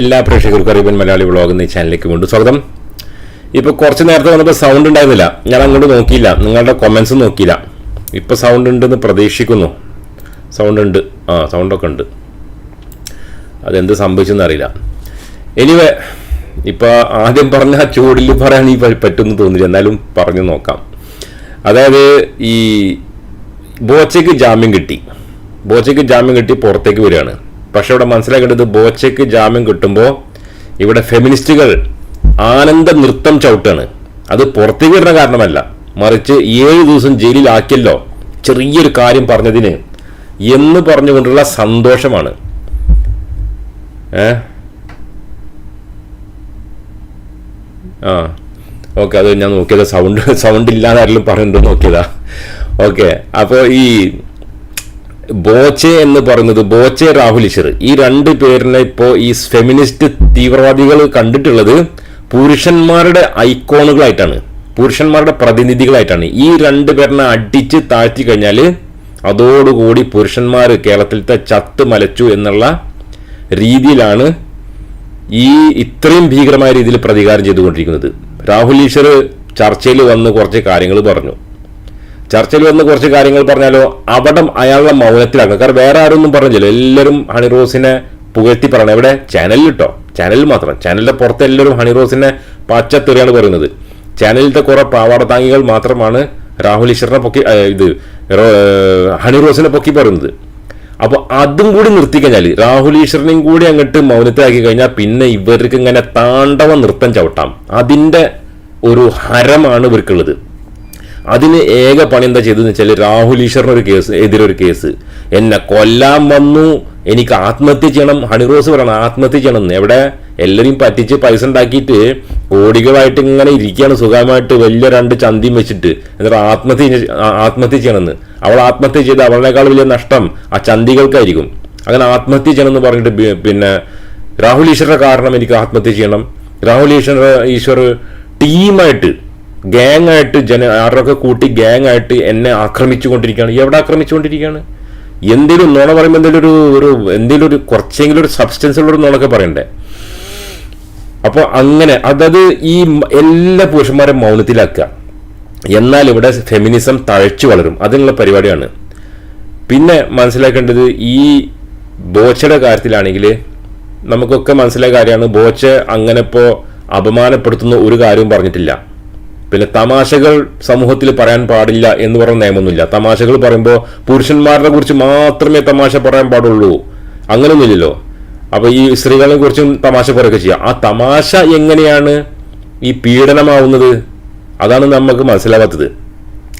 എല്ലാ പ്രേക്ഷകർക്കും അറിയപ്പൻ മലയാളി വ്ളോഗ് എന്ന ചാനലിലേക്ക് വീണ്ടും സ്വാഗതം. ഇപ്പോൾ കുറച്ച് നേരത്തെ വന്നപ്പോൾ സൗണ്ട് ഉണ്ടായിരുന്നില്ല. ഞാൻ അങ്ങോട്ട് നോക്കിയില്ല. നിങ്ങളുടെ കൊമൻസ് നോക്കിയില്ല. ഇപ്പോൾ സൗണ്ട് ഉണ്ടെന്ന് പ്രതീക്ഷിക്കുന്നു. സൗണ്ട് ഉണ്ട്. ആ സൗണ്ടൊക്കെ ഉണ്ട്. അതെന്ത് സംഭവിച്ചെന്ന് അറിയില്ല. എനിവേ ഇപ്പോൾ ആദ്യം പറഞ്ഞ ചൂടിൽ പറയാൻ ഈ പറ്റുമെന്ന് തോന്നില്ല എന്നാലും പറഞ്ഞു നോക്കാം. അതായത് ഈ ബോച്ചയ്ക്ക് ജാമ്യം കിട്ടി. ബോച്ചയ്ക്ക് ജാമ്യം കിട്ടി പുറത്തേക്ക് വരികയാണ്. പക്ഷെ ഇവിടെ മനസ്സിലാക്കേണ്ടത് ബോച്ചയ്ക്ക് ജാമ്യം കിട്ടുമ്പോൾ ഇവിടെ ഫെമിനിസ്റ്റുകൾ ആനന്ദ നൃത്തം ചവിട്ടാണ്. അത് പുറത്തേക്ക് വരുന്ന കാരണമല്ല. മറിച്ച് ഏഴ് ദിവസം ജയിലിലാക്കിയല്ലോ. ചെറിയൊരു കാര്യം പറഞ്ഞതിന് എന്ന് പറഞ്ഞുകൊണ്ടുള്ള സന്തോഷമാണ്. ആ. ഓക്കെ അത് ഞാൻ നോക്കിയതാ. സൗണ്ട് സൗണ്ട് ഇല്ലാതെ ആരെങ്കിലും പറയുന്നുണ്ടോ നോക്കിയതാ. ഓക്കെ അപ്പോൾ ഈ ബോച്ചെ എന്ന് പറയുന്നത് ബോച്ചെ രാഹുൽ ഈശ്വർ ഈ രണ്ട് പേരിനെ ഇപ്പോൾ ഈ ഫെമിനിസ്റ്റ് തീവ്രവാദികൾ കണ്ടിട്ടുള്ളത് പുരുഷന്മാരുടെ ഐക്കോണുകളായിട്ടാണ്. പുരുഷന്മാരുടെ പ്രതിനിധികളായിട്ടാണ്. ഈ രണ്ട് പേരിനെ അടിച്ച് താഴ്ത്തി കഴിഞ്ഞാൽ അതോടുകൂടി പുരുഷന്മാർ കേരളത്തിലത്തെ ചത്ത് മലച്ചു എന്നുള്ള രീതിയിലാണ് ഈ ഇത്രയും ഭീകരമായ രീതിയിൽ പ്രതികാരം ചെയ്തുകൊണ്ടിരിക്കുന്നത്. രാഹുൽ ഈശ്വർ ചർച്ചയിൽ വന്ന് കുറച്ച് കാര്യങ്ങൾ പറഞ്ഞു. ചർച്ചയിൽ വന്ന് കുറച്ച് കാര്യങ്ങൾ പറഞ്ഞാലോ അവിടെ അയാളുടെ മൗനത്തിലാണ്. കാരണം വേറെ ആരൊന്നും പറഞ്ഞില്ല എല്ലാവരും ഹണി റോസിനെ പുകഴ്ത്തി പറയണം. എവിടെ ചാനലിൽ കേട്ടോ ചാനലിൽ മാത്രം. ചാനലിന്റെ പുറത്ത് എല്ലാവരും ഹണി റോസിനെ പച്ചത്തെറിയാണ് പറയുന്നത്. ചാനലിലത്തെ കുറെ പാവാട താങ്ങികൾ മാത്രമാണ് രാഹുൽ ഈശ്വറിനെ പൊക്കി ഇത് ഹണി റോസിനെ പൊക്കി പറയുന്നത്. അപ്പൊ അതും കൂടി നിർത്തി കഴിഞ്ഞാൽ രാഹുൽ ഈശ്വറിനെയും കൂടി അങ്ങോട്ട് മൗനത്തിലാക്കി കഴിഞ്ഞാൽ പിന്നെ ഇവർക്ക് ഇങ്ങനെ താണ്ടവ നൃത്തം ചവിട്ടാം. അതിന്റെ ഒരു ഹരമാണ് ഇവർക്കുള്ളത്. അതിന് ഏക പണി എന്താ ചെയ്തതെന്ന് വെച്ചാൽ രാഹുൽ ഈശ്വറിന് ഒരു കേസ് എതിരൊരു കേസ്. എന്നെ കൊല്ലാൻ വന്നു എനിക്ക് ആത്മഹത്യ ചെയ്യണം. ഹണിറോസ് പറയണം ആത്മഹത്യ ചെയ്യണം. എവിടെ? എല്ലാവരെയും പറ്റിച്ച് പൈസ ഉണ്ടാക്കിയിട്ട് കോടികളായിട്ട് ഇങ്ങനെ ഇരിക്കുകയാണ് സുഖമായിട്ട് വലിയ രണ്ട് ചന്തിയും വെച്ചിട്ട്. എന്നിട്ട് ആത്മഹത്യ ആത്മഹത്യ ചെയ്യണമെന്ന്. അവൾ ആത്മഹത്യ ചെയ്ത് അവളെക്കാൾ വലിയ നഷ്ടം ആ ചന്തികൾക്കായിരിക്കും. അങ്ങനെ ആത്മഹത്യ ചെയ്യണം എന്ന് പറഞ്ഞിട്ട് പിന്നെ രാഹുൽ ഈശ്വറിന്റെ കാരണം എനിക്ക് ആത്മഹത്യ ചെയ്യണം. രാഹുൽ ഈശ്വർ ഈശ്വർ ടീമായിട്ട് ഗ്യാങ് ആയിട്ട് ജന ആരൊക്കെ കൂട്ടി ഗ്യാങ് ആയിട്ട് എന്നെ ആക്രമിച്ചുകൊണ്ടിരിക്കുകയാണ്. എവിടെ ആക്രമിച്ചുകൊണ്ടിരിക്കുകയാണ്? എന്തെങ്കിലും നുണ പറയുമ്പോൾ എന്തെങ്കിലും ഒരു ഒരു എന്തെങ്കിലും ഒരു കുറച്ചെങ്കിലും ഒരു സബ്സ്റ്റൻസ് ഉള്ള ഒരു നുണൊക്കെ പറയണ്ടേ? അപ്പോൾ അങ്ങനെ അതായത് ഈ എല്ലാ പുരുഷന്മാരെ മൗനത്തിലാക്കുക. എന്നാൽ ഇവിടെ ഫെമിനിസം തഴച്ചു വളരും. അതിനുള്ള പരിപാടിയാണ്. പിന്നെ മനസ്സിലാക്കേണ്ടത് ഈ ബോച്ചയുടെ കാര്യത്തിലാണെങ്കിൽ നമുക്കൊക്കെ മനസ്സിലായ കാര്യമാണ്. ബോച്ച അങ്ങനെ ഇപ്പോൾ അപമാനപ്പെടുത്തുന്ന ഒരു കാര്യവും പറഞ്ഞിട്ടില്ല. പിന്നെ തമാശകൾ സമൂഹത്തിൽ പറയാൻ പാടില്ല എന്ന് പറയുന്ന നിയമമൊന്നുമില്ല. തമാശകൾ പറയുമ്പോൾ പുരുഷന്മാരെ കുറിച്ച് മാത്രമേ തമാശ പറയാൻ പാടുള്ളൂ. അങ്ങനെയൊന്നുമില്ലല്ലോ അപ്പൊ ഈ സ്ത്രീകളെ കുറിച്ചും തമാശ പറയുകയൊക്കെ ചെയ്യാം. ആ തമാശ എങ്ങനെയാണ് ഈ പീഡനമാവുന്നത്? അതാണ് നമുക്ക് മനസ്സിലാവാത്തത്.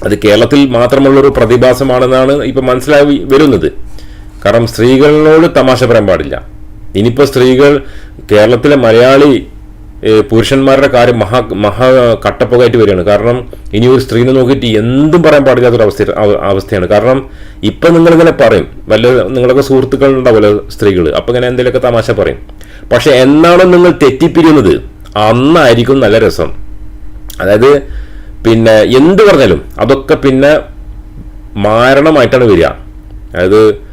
അത് കേരളത്തിൽ മാത്രമുള്ളൊരു പ്രതിഭാസമാണെന്നാണ് ഇപ്പൊ മനസ്സിലായി വരുന്നത്. കാരണം സ്ത്രീകളോട് തമാശ പറയാൻ പാടില്ല. ഇനിയിപ്പോൾ സ്ത്രീകൾ കേരളത്തിലെ മലയാളി പുരുഷന്മാരുടെ കാര്യം മഹാ മഹാ കട്ടപ്പുകയായിട്ട് വരികയാണ്. കാരണം ഇനി ഒരു സ്ത്രീനെ നോക്കിയിട്ട് എന്തും പറയാൻ പാടില്ലാത്തൊരു അവസ്ഥ അവസ്ഥയാണ്. കാരണം ഇപ്പം നിങ്ങളിങ്ങനെ പറയും. വല്ല നിങ്ങളൊക്കെ സുഹൃത്തുക്കൾ ഉണ്ടാവുമല്ലോ സ്ത്രീകൾ അപ്പം ഇങ്ങനെ എന്തെങ്കിലുമൊക്കെ തമാശ പറയും. പക്ഷെ എന്നാണോ നിങ്ങൾ തെറ്റിപ്പിരിയുന്നത്? അന്നായിരിക്കും നല്ല രസം. അതായത് പിന്നെ എന്ത് പറഞ്ഞാലും അതൊക്കെ പിന്നെ മാരണമായിട്ടാണ് വരിക. അതായത്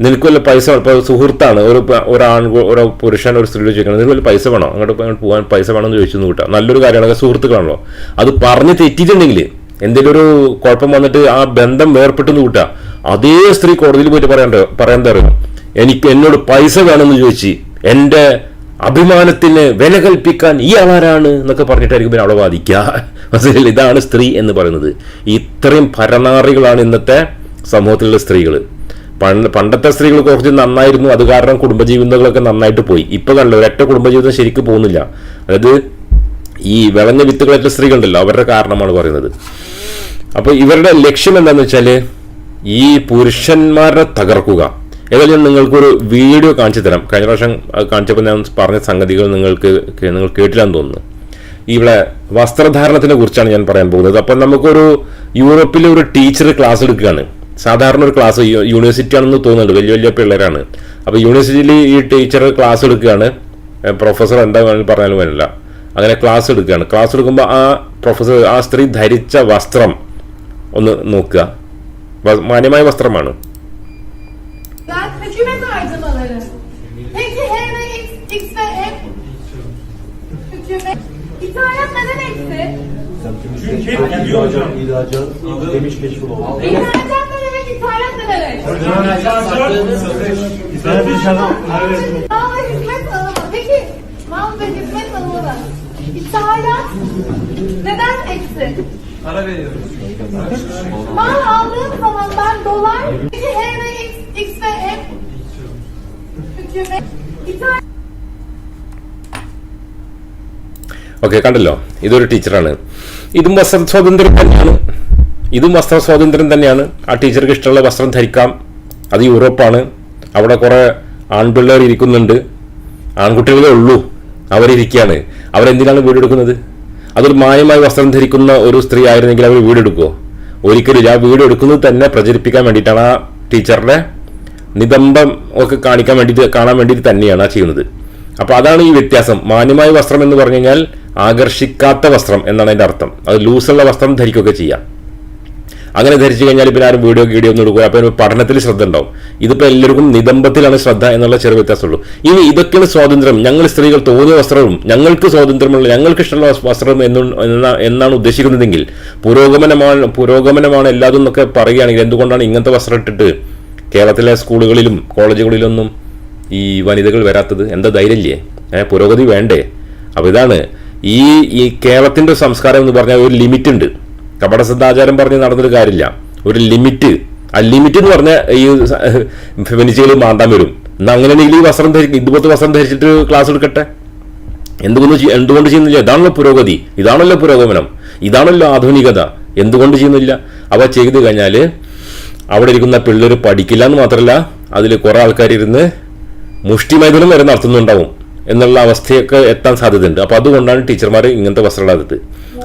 നിനക്ക് വല്ല പൈസ ഇപ്പോൾ സുഹൃത്താണ് ഒരു ഒരാൺ ഒരു പുരുഷൻ ഒരു സ്ത്രീയോട് ചോദിക്കണം നിനക്ക് വല്ല പൈസ വേണോ? അങ്ങോട്ട് അങ്ങോട്ട് പോകാൻ പൈസ വേണമെന്ന് ചോദിച്ചു കൂട്ടാം നല്ലൊരു കാര്യമാണ് സുഹൃത്തുക്കളാണല്ലോ. അത് പറഞ്ഞ് തെറ്റിയിട്ടുണ്ടെങ്കിൽ എന്തെങ്കിലും ഒരു കുഴപ്പം വന്നിട്ട് ആ ബന്ധം വേർപെട്ടെന്ന് കൂട്ടുക അതേ സ്ത്രീ കോടതിയിൽ പോയിട്ട് പറയണ്ട പറയാൻ തരുന്നു എനിക്ക് എന്നോട് പൈസ വേണമെന്ന് ചോദിച്ച് എന്റെ അഭിമാനത്തിന് വില കൽപ്പിക്കാൻ ഈ ആളാരാണ് എന്നൊക്കെ പറഞ്ഞിട്ടായിരിക്കും പിന്നെ വാദിക്കുക മനസ്സിലായില്ലേ? ഇതാണ് സ്ത്രീ എന്ന് പറയുന്നത്. ഇത്രയും പരനാറികളാണ് ഇന്നത്തെ സമൂഹത്തിലുള്ള സ്ത്രീകൾ പണ്ട് പണ്ടത്തെ സ്ത്രീകൾ കുറച്ച് നന്നായിരുന്നു. അത് കാരണം കുടുംബജീവിതങ്ങളൊക്കെ നന്നായിട്ട് പോയി. ഇപ്പൊ കണ്ടോ ഒരൊറ്റ കുടുംബജീവിതം ശരിക്കും പോകുന്നില്ല. അതായത് ഈ വിളഞ്ഞ വിത്തുകളായിട്ടുള്ള സ്ത്രീകളുണ്ടല്ലോ അവരുടെ കാരണമാണ് പറയുന്നത്. അപ്പോൾ ഇവരുടെ ലക്ഷ്യം എന്താണെന്ന് വെച്ചാൽ ഈ പുരുഷന്മാരെ തകർക്കുക. ഏതായാലും ഞാൻ നിങ്ങൾക്കൊരു വീഡിയോ കാണിച്ചു തരാം. കഴിഞ്ഞ പ്രാവശ്യം കാണിച്ചപ്പോൾ ഞാൻ പറഞ്ഞ സംഗതികൾ നിങ്ങൾക്ക് നിങ്ങൾ നിങ്ങൾ കേട്ടില്ലാന്ന് തോന്നുന്നു. ഇവിടെ വസ്ത്രധാരണത്തിനെ കുറിച്ചാണ് ഞാൻ പറയാൻ പോകുന്നത്. അപ്പം നമുക്കൊരു യൂറോപ്പിലെ ഒരു ടീച്ചർ ക്ലാസ് എടുക്കുകയാണ്. സാധാരണ ഒരു ക്ലാസ് യൂണിവേഴ്സിറ്റി ആണെന്ന് തോന്നുന്നുണ്ട്. വലിയ വലിയ പിള്ളേരാണ്. അപ്പോൾ യൂണിവേഴ്സിറ്റിയിൽ ഈ ടീച്ചർ ക്ലാസ് എടുക്കുകയാണ്. പ്രൊഫസർ എന്താ പറഞ്ഞാലും വരില്ല അങ്ങനെ ക്ലാസ് എടുക്കുകയാണ്. ക്ലാസ് എടുക്കുമ്പോൾ ആ പ്രൊഫസർ ആ സ്ത്രീ ധരിച്ച വസ്ത്രം ഒന്ന് നോക്കുക. മാന്യമായ വസ്ത്രമാണ്. ഇതാ neden eksi? Çünkü ihracat, ihracat demiş meşhur oldu. İhracat ithalat ne demek? İthalat dışarıdan Mal ve hizmet alımı. Peki, mal ve hizmet alımı. İthalat neden eksi? Para veriyoruz. Mal aldığım zaman ben dolar, peki H ve X, X ve M hükümet. İthalat okay കണ്ടല്ലോ ഇതൊരു ടീച്ചറാണ് ഇതും വസ്ത്ര സ്വാതന്ത്ര്യം തന്നെയാണ് ഇതും വസ്ത്ര സ്വാതന്ത്ര്യം തന്നെയാണ്. ആ ടീച്ചർക്ക് ഇഷ്ടമുള്ള വസ്ത്രം ധരിക്കാം. അത് യൂറോപ്പാണ്. അവിടെ കുറേ ആൺപിള്ളേർ ഇരിക്കുന്നുണ്ട്. ആൺകുട്ടികളേ ഉള്ളൂ. അവരിരിക്കുകയാണ്. അവരെന്തിനാണ് വീടെടുക്കുന്നത്? അതൊരു മായമായി വസ്ത്രം ധരിക്കുന്ന ഒരു സ്ത്രീ ആയിരുന്നെങ്കിൽ അവർ വീടെടുക്കുമോ ഒരിക്കലും. ആ വീഡിയോ എടുക്കുന്നത് തന്നെ പ്രചരിപ്പിക്കാൻ വേണ്ടിയിട്ടാണ് ആ ടീച്ചറുടെ നിതംബം ഒക്കെ കാണിക്കാൻ വേണ്ടിയിട്ട് കാണാൻ വേണ്ടിയിട്ട് തന്നെയാണ് ആ ചെയ്യുന്നത്. അപ്പോൾ അതാണ് ഈ വ്യത്യാസം. മാന്യമായ വസ്ത്രം എന്ന് പറഞ്ഞു കഴിഞ്ഞാൽ ആകർഷിക്കാത്ത വസ്ത്രം എന്നാണ് അതിന്റെ അർത്ഥം. അത് ലൂസുള്ള വസ്ത്രം ധരിക്കുകയൊക്കെ ചെയ്യാം. അങ്ങനെ ധരിച്ചു കഴിഞ്ഞാൽ പിന്നെ ആരും വീഡിയോ വീഡിയോ ഒന്നും എടുക്കുക അപ്പോൾ പഠനത്തിൽ ശ്രദ്ധ ഉണ്ടാവും. ഇതിപ്പോൾ എല്ലാവർക്കും നിതംബത്തിലാണ് ശ്രദ്ധ എന്നുള്ള ചെറിയ വ്യത്യാസമുള്ളൂ. ഇനി ഇതൊക്കെയാണ് സ്വാതന്ത്ര്യം. ഞങ്ങൾ സ്ത്രീകൾ തോന്നിയ വസ്ത്രവും ഞങ്ങൾക്ക് സ്വാതന്ത്ര്യമുള്ള ഞങ്ങൾക്ക് ഇഷ്ടമുള്ള വസ്ത്രം എന്നു എന്ന- എന്നാണ് ഉദ്ദേശിക്കുന്നതെങ്കിൽ പുരോഗമനമാണ് പുരോഗമനമാണ് എല്ലാതും എന്നൊക്കെ പറയുകയാണെങ്കിൽ എന്തുകൊണ്ടാണ് ഇങ്ങനത്തെ വസ്ത്രം ഇട്ടിട്ട് കേരളത്തിലെ സ്കൂളുകളിലും കോളേജുകളിലൊന്നും ഈ വനിതകൾ വരാത്തത്? എന്താ ധൈര്യമില്ലേ? പുരോഗതി വേണ്ടേ? അപ്പോൾ ഇതാണ് ഈ ഈ കേരളത്തിന്റെ സംസ്കാരം എന്ന് പറഞ്ഞാൽ ഒരു ലിമിറ്റ് ഉണ്ട് കപട സദാചാരം പറഞ്ഞ് നടന്നൊരു കാര്യമില്ല. ഒരു ലിമിറ്റ്. ആ ലിമിറ്റ് എന്ന് പറഞ്ഞ ഈ ഫെമിനിസ്റ്റുകൾ മാന്താൻ വരും. എന്നാൽ അങ്ങനെയാണെങ്കിൽ ഈ വസ്ത്രം ധരിക്കും ഇതുപോലത്തെ വസ്ത്രം ധരിച്ചിട്ട് ക്ലാസ് എടുക്കട്ടെ? എന്തുകൊണ്ട് എന്തുകൊണ്ട് ചെയ്യുന്നില്ല? ഇതാണല്ലോ പുരോഗതി. ഇതാണല്ലോ പുരോഗമനം. ഇതാണല്ലോ ആധുനികത. എന്തുകൊണ്ട് ചെയ്യുന്നില്ല? അവ ചെയ്തു കഴിഞ്ഞാൽ അവിടെ ഇരിക്കുന്ന പിള്ളേർ പഠിക്കില്ല എന്ന് മാത്രമല്ല അതിൽ കുറേ ആൾക്കാർ ഇരുന്ന് മുഷ്ടിമൈതലും വരെ നടത്തുന്നുണ്ടാവും. എന്നുള്ള അവസ്ഥയൊക്കെ എത്താൻ സാധ്യതയുണ്ട്. അപ്പോൾ അതുകൊണ്ടാണ് ടീച്ചർമാർ ഇങ്ങനത്തെ വസ്ത്രം ഇടാത്തത്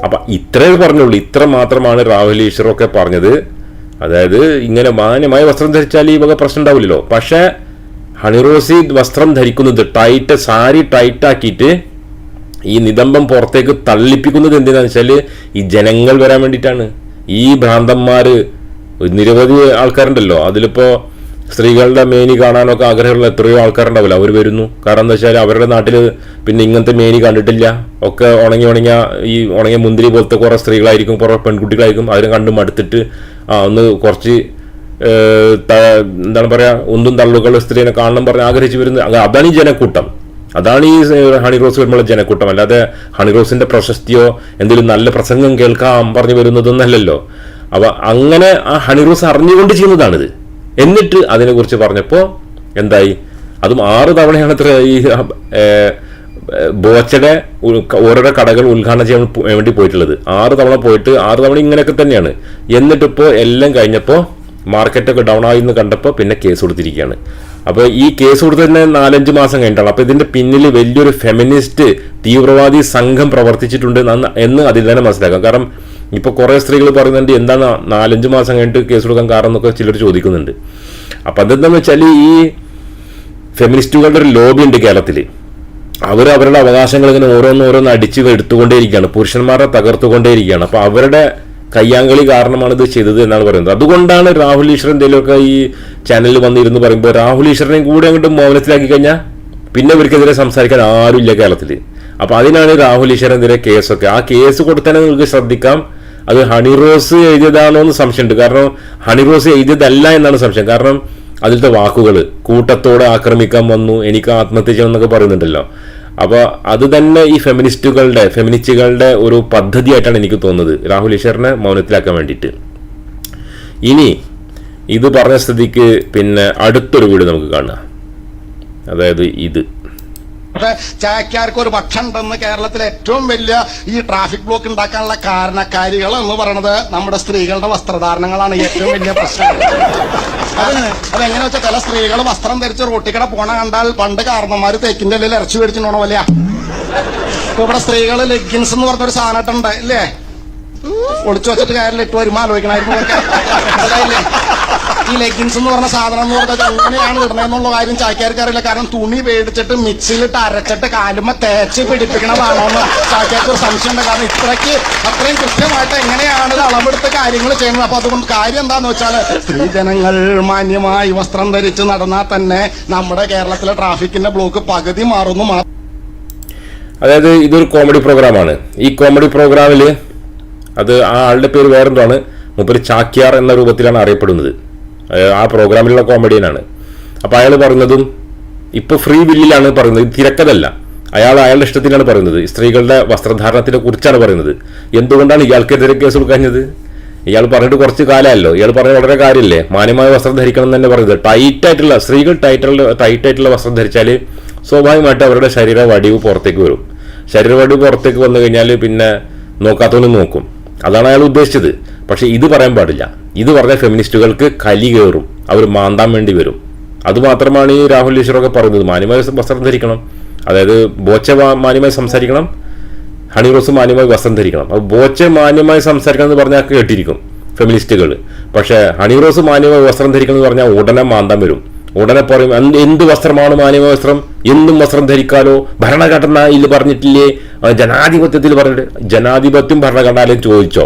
അപ്പൊ ഇത്രേ പറഞ്ഞുള്ളൂ. ഇത്ര മാത്രമാണ് രാഹുൽ ഈശ്വറൊക്കെ പറഞ്ഞത്. അതായത് ഇങ്ങനെ മാന്യമായ വസ്ത്രം ധരിച്ചാൽ ഈ വക പ്രശ്നം ഉണ്ടാവില്ലല്ലോ. പക്ഷേ ഹണിറോസി വസ്ത്രം ധരിക്കുന്നത് ടൈറ്റ് സാരി ടൈറ്റ് ആക്കിയിട്ട് ഈ നിതംബം പുറത്തേക്ക് തള്ളിപ്പിക്കുന്നത് എന്തിനാന്ന് വെച്ചാൽ ഈ ജനങ്ങൾ വരാൻ വേണ്ടിയിട്ടാണ്. ഈ ഭ്രാന്തന്മാര് നിരവധി ആൾക്കാരുണ്ടല്ലോ. അതിലിപ്പോ സ്ത്രീകളുടെ മേനി കാണാനൊക്കെ ആഗ്രഹമുള്ള എത്രയോ ആൾക്കാരുണ്ടാവില്ല. അവർ വരുന്നു. കാരണം എന്താ വെച്ചാൽ അവരുടെ നാട്ടിൽ പിന്നെ ഇങ്ങനത്തെ മേനി കണ്ടിട്ടില്ല. ഒക്കെ ഉണങ്ങി ഉണങ്ങിയ ഈ ഉണങ്ങിയ മുന്തിരി പോലത്തെ കുറേ സ്ത്രീകളായിരിക്കും കുറേ പെൺകുട്ടികളായിരിക്കും. അതിനെ കണ്ട് മടുത്തിട്ട് ആ ഒന്ന് കുറച്ച് എന്താണ് പറയുക ഒന്നും തള്ളുകൾ സ്ത്രീനെ കാണണം പറഞ്ഞ് ആഗ്രഹിച്ചു വരുന്നത് അങ്ങ് അതാണ് ഈ ജനക്കൂട്ടം. അതാണ് ഈ ഹണി റോസ് വരുമ്പോൾ ജനക്കൂട്ടം. അല്ലാതെ ഹണി റോസിന്റെ പ്രശസ്തിയോ എന്തെങ്കിലും നല്ല പ്രസംഗം കേൾക്കാം പറഞ്ഞു വരുന്നതൊന്നല്ലല്ലോ. അവ അങ്ങനെ ആ ഹണി റോസ് അറിഞ്ഞുകൊണ്ട് ചെയ്യുന്നതാണിത്. എന്നിട്ട് അതിനെക്കുറിച്ച് പറഞ്ഞപ്പോൾ എന്തായി? അതും ആറ് തവണയാണ് ഇത്ര ഈ ബോച്ചയുടെ ഓരോരോ കടകൾ ഉദ്ഘാടനം ചെയ്യാൻ വേണ്ടി പോയിട്ടുള്ളത്. ആറ് തവണ പോയിട്ട് ആറ് തവണ ഇങ്ങനെയൊക്കെ തന്നെയാണ്. എന്നിട്ടിപ്പോൾ എല്ലാം കഴിഞ്ഞപ്പോൾ മാർക്കറ്റൊക്കെ ഡൗൺ ആയി എന്ന് കണ്ടപ്പോൾ പിന്നെ കേസ് കൊടുത്തിരിക്കുകയാണ്. അപ്പോൾ ഈ കേസ് കൊടുത്ത് തന്നെ നാലഞ്ച് മാസം കഴിഞ്ഞിട്ടാണ്. അപ്പോൾ ഇതിന്റെ പിന്നിൽ വലിയൊരു ഫെമിനിസ്റ്റ് തീവ്രവാദി സംഘം പ്രവർത്തിച്ചിട്ടുണ്ട് എന്ന് അതിൽ തന്നെ മനസ്സിലാക്കാം. കാരണം ഇപ്പോൾ കുറേ സ്ത്രീകൾ പറയുന്നുണ്ട് എന്താണ് നാലഞ്ച് മാസം കഴിഞ്ഞിട്ട് കേസ് കൊടുക്കാൻ കാരണം എന്നൊക്കെ ചിലർ ചോദിക്കുന്നുണ്ട്. അപ്പം അതെന്താണെന്ന് വെച്ചാൽ ഈ ഫെമിനിസ്റ്റുകളുടെ ഒരു ലോബി ഉണ്ട് കേരളത്തിൽ അവർ അവരുടെ അവകാശങ്ങൾ ഇങ്ങനെ ഓരോന്ന് ഓരോന്ന് അടിച്ച് എടുത്തുകൊണ്ടേയിരിക്കുകയാണ്. പുരുഷന്മാരെ തകർത്തുകൊണ്ടേയിരിക്കുകയാണ്. അപ്പൊ അവരുടെ കയ്യാങ്കളി കാരണമാണ് ഇത് ചെയ്തത് എന്നാണ് പറയുന്നത്. അതുകൊണ്ടാണ് രാഹുൽ ഈശ്വർ എന്തെങ്കിലുമൊക്കെ ഈ ചാനലിൽ വന്നിരുന്ന് പറയുമ്പോൾ രാഹുൽ ഈശ്വരനെയും കൂടെ അങ്ങോട്ട് മൗനത്തിലാക്കി കഴിഞ്ഞാൽ പിന്നെ ഇവർക്കെതിരെ സംസാരിക്കാൻ ആരുമില്ല കേരളത്തിൽ അപ്പൊ അതിനാണ് രാഹുൽ ഈശ്വരനെതിരെ കേസൊക്കെ. ആ കേസ് കൊടുത്താൽ നിങ്ങൾക്ക് ശ്രദ്ധിക്കാം. അത് ഹണി റോസ് എഴുതിയതാണോ എന്ന് സംശയമുണ്ട്. കാരണം ഹണി റോസ് എഴുതിയതല്ല എന്നാണ് സംശയം. കാരണം അതിലത്തെ വാക്കുകൾ കൂട്ടത്തോടെ ആക്രമിക്കാൻ വന്നു എനിക്ക് ആത്മഹത്യ ചെയ്യണമെന്നൊക്കെ പറയുന്നുണ്ടല്ലോ. അപ്പോൾ അത് തന്നെ ഈ ഫെമിനിസ്റ്റുകളുടെ ഫെമിനിസ്റ്റുകളുടെ ഒരു പദ്ധതിയായിട്ടാണ് എനിക്ക് തോന്നുന്നത്. രാഹുൽ ഈശ്വറിനെ മൗനത്തിലാക്കാൻ വേണ്ടിയിട്ട്. ഇനി ഇത് പറഞ്ഞ സ്ഥിതിക്ക് പിന്നെ അടുത്തൊരു വീട് നമുക്ക് കാണുക അതായത് ഇത്. പക്ഷെ ചാക്യാർക്ക് ഒരു പക്ഷം ഉണ്ടെന്ന് കേരളത്തിലെ ഏറ്റവും വലിയ ഈ ട്രാഫിക് ബ്ലോക്ക് ഉണ്ടാക്കാനുള്ള കാരണക്കാരികൾ എന്ന് പറയുന്നത് നമ്മുടെ സ്ത്രീകളുടെ വസ്ത്രധാരണങ്ങളാണ് ഏറ്റവും വലിയ പ്രശ്നം അത് അതെങ്ങനെ വെച്ചാൽ ചില സ്ത്രീകൾ വസ്ത്രം ധരിച്ച് റോട്ടിക്കട പോണ കണ്ടാൽ പണ്ട് കാരണന്മാർ തേക്കിന്റെ ഇടയിൽ ഇറച്ചി മേടിച്ചിട്ടുണ്ടോ ഇപ്പൊ ഇവിടെ സ്ത്രീകൾ ലെഗിൻസ് എന്ന് പറഞ്ഞൊരു സാധനം ഇല്ലേ ഒളിച്ചു വെച്ചിട്ട് കാര്യമില്ല ഇട്ട് വരുമ്പോ. മനസ്സിലായില്ലേ? ഈ ലെഗിൻസ് എന്ന് പറഞ്ഞ സാധനം എന്ന് പറഞ്ഞാൽ എങ്ങനെയാണ് ഇടണമെന്നുള്ള കാര്യം ചായക്കാർക്ക് അറിയില്ല. കാരണം തുണി മേടിച്ചിട്ട് മിക്സിയിലിട്ട് അരച്ചിട്ട് കാലുമ്പ തേച്ച് പിടിപ്പിക്കണതാണോ എന്ന് ചായക്കാർക്ക് ഒരു സംശയമുണ്ട് കാരണം ഇത്രയ്ക്ക് അത്രയും കൃത്യമായിട്ട് എങ്ങനെയാണ് അളവെടുത്ത് കാര്യങ്ങൾ ചെയ്യുന്നത്? അപ്പൊ അതുകൊണ്ട് കാര്യം എന്താന്ന് വെച്ചാൽ സ്ത്രീജനങ്ങൾ മാന്യമായി വസ്ത്രം ധരിച്ച് നടന്നാൽ തന്നെ നമ്മുടെ കേരളത്തിലെ ട്രാഫിക്കിന്റെ ബ്ലോക്ക് പകുതി മാറുന്നു അതായത് ഇതൊരു കോമഡി പ്രോഗ്രാമാണ് ഈ കോമഡി പ്രോഗ്രാമിൽ അത് ആ ആളുടെ പേര് വേറെന്താണ് മുപ്പര് ചാക്യാർ എന്ന രൂപത്തിലാണ് അറിയപ്പെടുന്നത്. ആ പ്രോഗ്രാമിലുള്ള കോമഡിയനാണ്. അപ്പോൾ അയാൾ പറഞ്ഞതും ഇപ്പോൾ ഫ്രീ വില്ലിലാണ് പറയുന്നത്. തിരക്കഥല്ല അയാൾ അയാളുടെ ഇഷ്ടത്തിനാണ് പറയുന്നത്. സ്ത്രീകളുടെ വസ്ത്രധാരണത്തിനെ കുറിച്ചാണ് പറയുന്നത്. എന്തുകൊണ്ടാണ് ഇയാൾക്കെതിരെ കേസ് കൊടുക്കാഞ്ഞത്? ഇയാൾ പറഞ്ഞിട്ട് കുറച്ച് കാലമല്ലോ. ഇയാൾ പറഞ്ഞ വളരെ കാര്യമില്ലേ മാന്യമായ വസ്ത്രം ധരിക്കണം എന്ന് തന്നെ പറയുന്നത്. ടൈറ്റായിട്ടുള്ള സ്ത്രീകൾ ടൈറ്റുള്ള ടൈറ്റായിട്ടുള്ള വസ്ത്രം ധരിച്ചാൽ സ്വാഭാവികമായിട്ട് അവരുടെ ശരീര വടിവ് പുറത്തേക്ക് വരും. ശരീര വടിവ് പുറത്തേക്ക് വന്നു കഴിഞ്ഞാൽ പിന്നെ നോക്കാത്തവന് നോക്കും. അതാണ് അയാൾ ഉദ്ദേശിച്ചത്. പക്ഷേ ഇത് പറയാൻ പാടില്ല. ഇത് പറഞ്ഞ ഫെമിനിസ്റ്റുകൾക്ക് കലി കയറും. അവർ മാന്താൻ വേണ്ടി വരും. അതുമാത്രമാണ് ഈ രാഹുൽ ഈശ്വറൊക്കെ പറയുന്നത്. മാന്യമായ വസ്ത്രം ധരിക്കണം. അതായത് ബോച്ച മാന്യമായി സംസാരിക്കണം. ഹണി റോസ് മാന്യമായി വസ്ത്രം ധരിക്കണം. അപ്പോൾ ബോച്ച മാന്യമായി സംസാരിക്കണം എന്ന് പറഞ്ഞാൽ കേട്ടിരിക്കും ഫെമിനിസ്റ്റുകൾ പക്ഷേ ഹണി റോസ് മാന്യമായി വസ്ത്രം ധരിക്കണം എന്ന് പറഞ്ഞാൽ ഉടനെ മാന്താൻ വരും. ഉടനെ പറയും എന്ത് വസ്ത്രമാണ് മാന്യ വസ്ത്രം? എന്തും വസ്ത്രം ധരിക്കാലോ ഭരണഘടനയിൽ പറഞ്ഞിട്ടില്ലേ? ജനാധിപത്യത്തിൽ പറഞ്ഞിട്ട് ജനാധിപത്യം ഭരണഘടനയിലും ചോദിച്ചോ?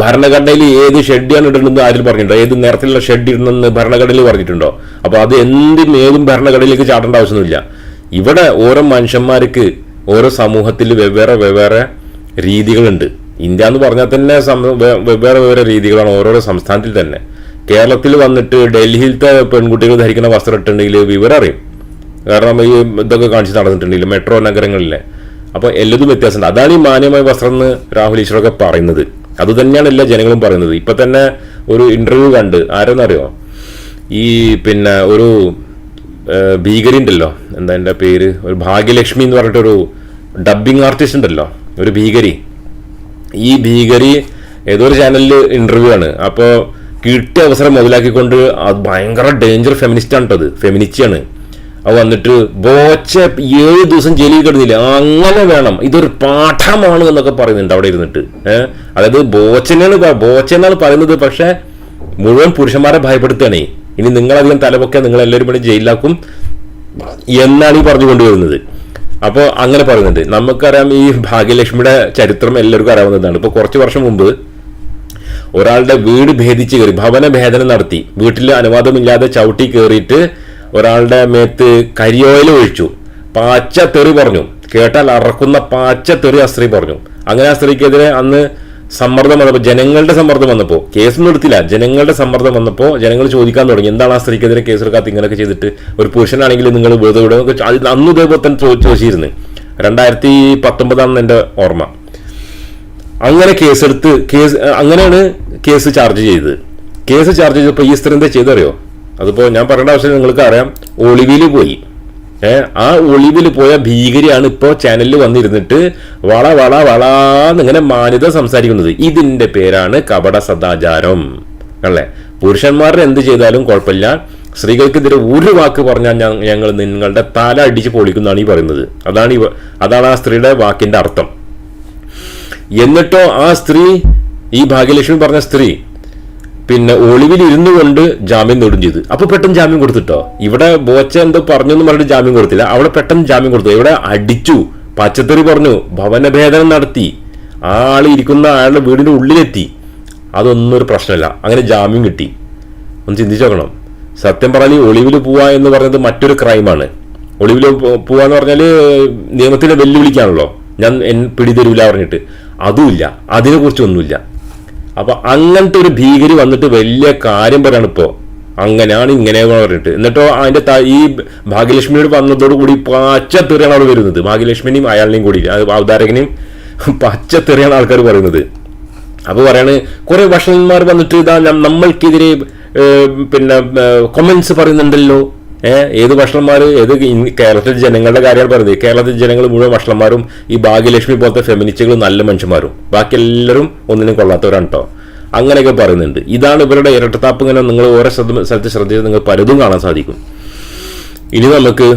ഭരണഘടനയിൽ ഏത് ഷെഡിയാണ് ഇടണമെന്ന് ആരും പറഞ്ഞിട്ടുണ്ടോ? ഏത് നിറത്തിലുള്ള ഷെഡ് ഇടണമെന്ന് ഭരണഘടനയിൽ പറഞ്ഞിട്ടുണ്ടോ? അപ്പോൾ അത് എന്തും ഏതും ഭരണഘടനയിലേക്ക് ചാടേണ്ട ആവശ്യമൊന്നുമില്ല. ഇവിടെ ഓരോ മനുഷ്യന്മാർക്ക് ഓരോ സമൂഹത്തിൽ വെവ്വേറെ വെവ്വേറെ രീതികളുണ്ട്. ഇന്ത്യ എന്ന് പറഞ്ഞാൽ തന്നെ വെവ്വേറെ വെവ്വേറെ രീതികളാണ് ഓരോരോ സംസ്ഥാനത്തിൽ തന്നെ. കേരളത്തിൽ വന്നിട്ട് ഡൽഹിയിലത്തെ പെൺകുട്ടികൾ ധരിക്കുന്ന വസ്ത്രം ഇട്ടുണ്ടെങ്കിൽ വിവരം അറിയും. കാരണം ഈ ഇതൊക്കെ കാണിച്ച് നടന്നിട്ടുണ്ടെങ്കിൽ മെട്രോ നഗരങ്ങളിലെ. അപ്പോൾ എല്ലതും വ്യത്യാസമുണ്ട്. അതാണ് ഈ മാന്യമായ വസ്ത്രം എന്ന് രാഹുൽ ഈശ്വറൊക്കെ പറയുന്നത്. അത് തന്നെയാണ് എല്ലാ ജനങ്ങളും പറയുന്നത്. ഇപ്പം തന്നെ ഒരു ഇന്റർവ്യൂ കണ്ട് ആരെന്നറിയോ? ഈ പിന്നെ ഒരു ഭീകരിണ്ടല്ലോ എന്താ എന്റെ പേര്? ഒരു ഭാഗ്യലക്ഷ്മി എന്ന് പറഞ്ഞിട്ടൊരു ഡബ്ബിംഗ് ആർട്ടിസ്റ്റ് ഉണ്ടല്ലോ. ഒരു ഭീകരി. ഈ ഭീകരി ഏതൊരു ചാനലിൽ ഇന്റർവ്യൂ ആണ്. അപ്പോൾ കിട്ടിയ അവസരം മുതലാക്കിക്കൊണ്ട് അത് ഭയങ്കര ഡേഞ്ചർ ഫെമിനിസ്റ്റ് ആണ് കേട്ടത് ഫെമിനിസ്റ്റാണ് അത് വന്നിട്ട് ബോച്ച ഏഴ് ദിവസം ജയിലിൽ കിടന്നില്ല? അങ്ങനെ വേണം. ഇതൊരു പാഠമാണ് എന്നൊക്കെ പറയുന്നുണ്ട് അവിടെ ഇരുന്നിട്ട്. ഏഹ് അതായത് ബോച്ചനാണ് ബോച്ച എന്നാണ് പറയുന്നത്. പക്ഷെ മുഴുവൻ പുരുഷന്മാരെ ഭയപ്പെടുത്തുകയാണേ. ഇനി നിങ്ങളധികം തലപൊക്കെ നിങ്ങൾ എല്ലാവരും കൂടി ജയിലിലാക്കും എന്നാണ് ഈ പറഞ്ഞു കൊണ്ടുവരുന്നത് അപ്പോൾ അങ്ങനെ പറയുന്നുണ്ട്. നമുക്കറിയാം ഈ ഭാഗ്യലക്ഷ്മിയുടെ ചരിത്രം എല്ലാവർക്കും അറിയാവുന്നതാണ്. ഇപ്പോൾ കുറച്ച് വർഷം മുമ്പ് ഒരാളുടെ വീട് ഭേദിച്ച് കയറി ഭവന ഭേദനം നടത്തി. വീട്ടിൽ അനുവാദമില്ലാതെ ചവിട്ടി കയറിയിട്ട് ഒരാളുടെ മേത്ത് കരിയോയിൽ ഒഴിച്ചു. പാച്ച തെറി പറഞ്ഞു. കേട്ടാൽ അറക്കുന്ന പാച്ച തെറി ആ സ്ത്രീ പറഞ്ഞു. അങ്ങനെ ആ സ്ത്രീക്കെതിരെ അന്ന് സമ്മർദ്ദം വന്നപ്പോൾ ജനങ്ങളുടെ സമ്മർദ്ദം വന്നപ്പോൾ കേസൊന്നും എടുത്തില്ല. ജനങ്ങളുടെ സമ്മർദ്ദം വന്നപ്പോൾ ജനങ്ങൾ ചോദിക്കാൻ തുടങ്ങി. എന്താണ് ആ സ്ത്രീക്കെതിരെ കേസ് എടുക്കാത്ത ഇങ്ങനെയൊക്കെ ചെയ്തിട്ട് ഒരു പുരുഷനാണെങ്കിൽ നിങ്ങൾ വെറുതെ വിടുക അന്ന് ഇതേപോലെ തന്നെ ചോദിച്ചിരുന്നു. രണ്ടായിരത്തി പത്തൊമ്പതാണെന്ന് എന്റെ ഓർമ്മ. അങ്ങനെ കേസെടുത്ത് കേസ് അങ്ങനെയാണ് കേസ് ചാർജ് ചെയ്തത്. കേസ് ചാർജ് ചെയ്തപ്പോൾ ഈ സ്ത്രീ എന്താ ചെയ്തറിയോ? അതിപ്പോൾ ഞാൻ പറയേണ്ട ആവശ്യം നിങ്ങൾക്ക് അറിയാം ഒളിവിൽ പോയി. ഏഹ് ആ ഒളിവിൽ പോയ ഭീകരിയാണ് ഇപ്പോൾ ചാനലിൽ വന്നിരുന്നിട്ട് വള വള ഇങ്ങനെ മാന്യത സംസാരിക്കുന്നത്. ഇതിന്റെ പേരാണ് കപട സദാചാരം. അല്ലേ? പുരുഷന്മാരുടെ എന്ത് ചെയ്താലും കുഴപ്പമില്ല. സ്ത്രീകൾക്കെതിരെ ഒരു വാക്ക് പറഞ്ഞാൽ ഞങ്ങൾ നിങ്ങളുടെ തല അടിച്ച് പൊളിക്കുന്നതാണ് ഈ പറയുന്നത്. അതാണ് അതാണ് ആ സ്ത്രീയുടെ വാക്കിന്റെ അർത്ഥം. എന്നിട്ടോ ആ സ്ത്രീ ഈ ഭാഗ്യലക്ഷ്മി പറഞ്ഞ സ്ത്രീ പിന്നെ ഒളിവിൽ ഇരുന്നു കൊണ്ട് ജാമ്യം നേടും ചെയ്തു. അപ്പൊ പെട്ടെന്ന് ജാമ്യം കൊടുത്തിട്ടോ? ഇവിടെ ബോച്ച എന്തോ പറഞ്ഞു എന്ന് പറഞ്ഞിട്ട് ജാമ്യം കൊടുത്തില്ല. അവിടെ പെട്ടെന്ന് ജാമ്യം കൊടുത്തു. ഇവിടെ അടിച്ചു. പച്ചത്തെറി പറഞ്ഞു. ഭവനഭേദനം നടത്തി. ആ ആൾ ഇരിക്കുന്ന ആളുടെ വീടിന്റെ ഉള്ളിലെത്തി. അതൊന്നും ഒരു പ്രശ്നമല്ല. അങ്ങനെ ജാമ്യം കിട്ടി. ഒന്ന് ചിന്തിച്ചു നോക്കണം. സത്യം പറഞ്ഞാൽ ഒളിവിൽ പോവുക എന്ന് പറഞ്ഞത് മറ്റൊരു ക്രൈമാണ്. ഒളിവിൽ പോവുക എന്ന് പറഞ്ഞാൽ നിയമത്തിനെ വെല്ലുവിളിക്കാണല്ലോ. ഞാൻ പിടിതരൂല പറഞ്ഞിട്ട്. അതുമില്ല. അതിനെക്കുറിച്ച് ഒന്നുമില്ല അപ്പൊ അങ്ങനത്തെ ഒരു ഭീകരി വന്നിട്ട് വലിയ കാര്യം പറയാണ് ഇപ്പോ. അങ്ങനെയാണ് ഇങ്ങനെ പറഞ്ഞിട്ട്. എന്നിട്ടോ അതിന്റെ ഈ ഭാഗ്യലക്ഷ്മിയോട് വന്നതോടുകൂടി പച്ചത്തെറിയാണ് അവിടെ വരുന്നത്. ഭാഗ്യലക്ഷ്മിനെയും അയാളിനെയും കൂടി. അവതാരകനെയും പച്ചത്തെറിയാണ് ആൾക്കാർ പറയുന്നത്. അപ്പോൾ പറയാണ് കുറേ ഭക്ഷണന്മാർ വന്നിട്ട് ഇതാ നമ്മൾക്കെതിരെ പിന്നെ കൊമൻസ് പറയുന്നുണ്ടല്ലോ. ഏത് ഭക്ഷണന്മാർ ഏത് കേരളത്തിൽ ജനങ്ങളുടെ കാര്യമാണ് പറയുന്നത് കേരളത്തിൽ ജനങ്ങൾ മുഴുവൻ ഭക്ഷണന്മാരും ഈ ഭാഗ്യലക്ഷ്മി പോലത്തെ ഫെമിനിസ്റ്റുകൾ നല്ല മനുഷ്യന്മാരും. ബാക്കി എല്ലാവരും ഒന്നിനും കൊള്ളാത്തവരാണ് കേട്ടോ അങ്ങനെയൊക്കെ പറയുന്നുണ്ട്. ഇതാണ് ഇവരുടെ ഇരട്ടത്താപ്പ് ഇങ്ങനെ നിങ്ങൾ ഓരോ സ്ഥലത്ത് ശ്രദ്ധിച്ച് നിങ്ങൾ പലതും കാണാൻ സാധിക്കും. ഇനി നമുക്ക്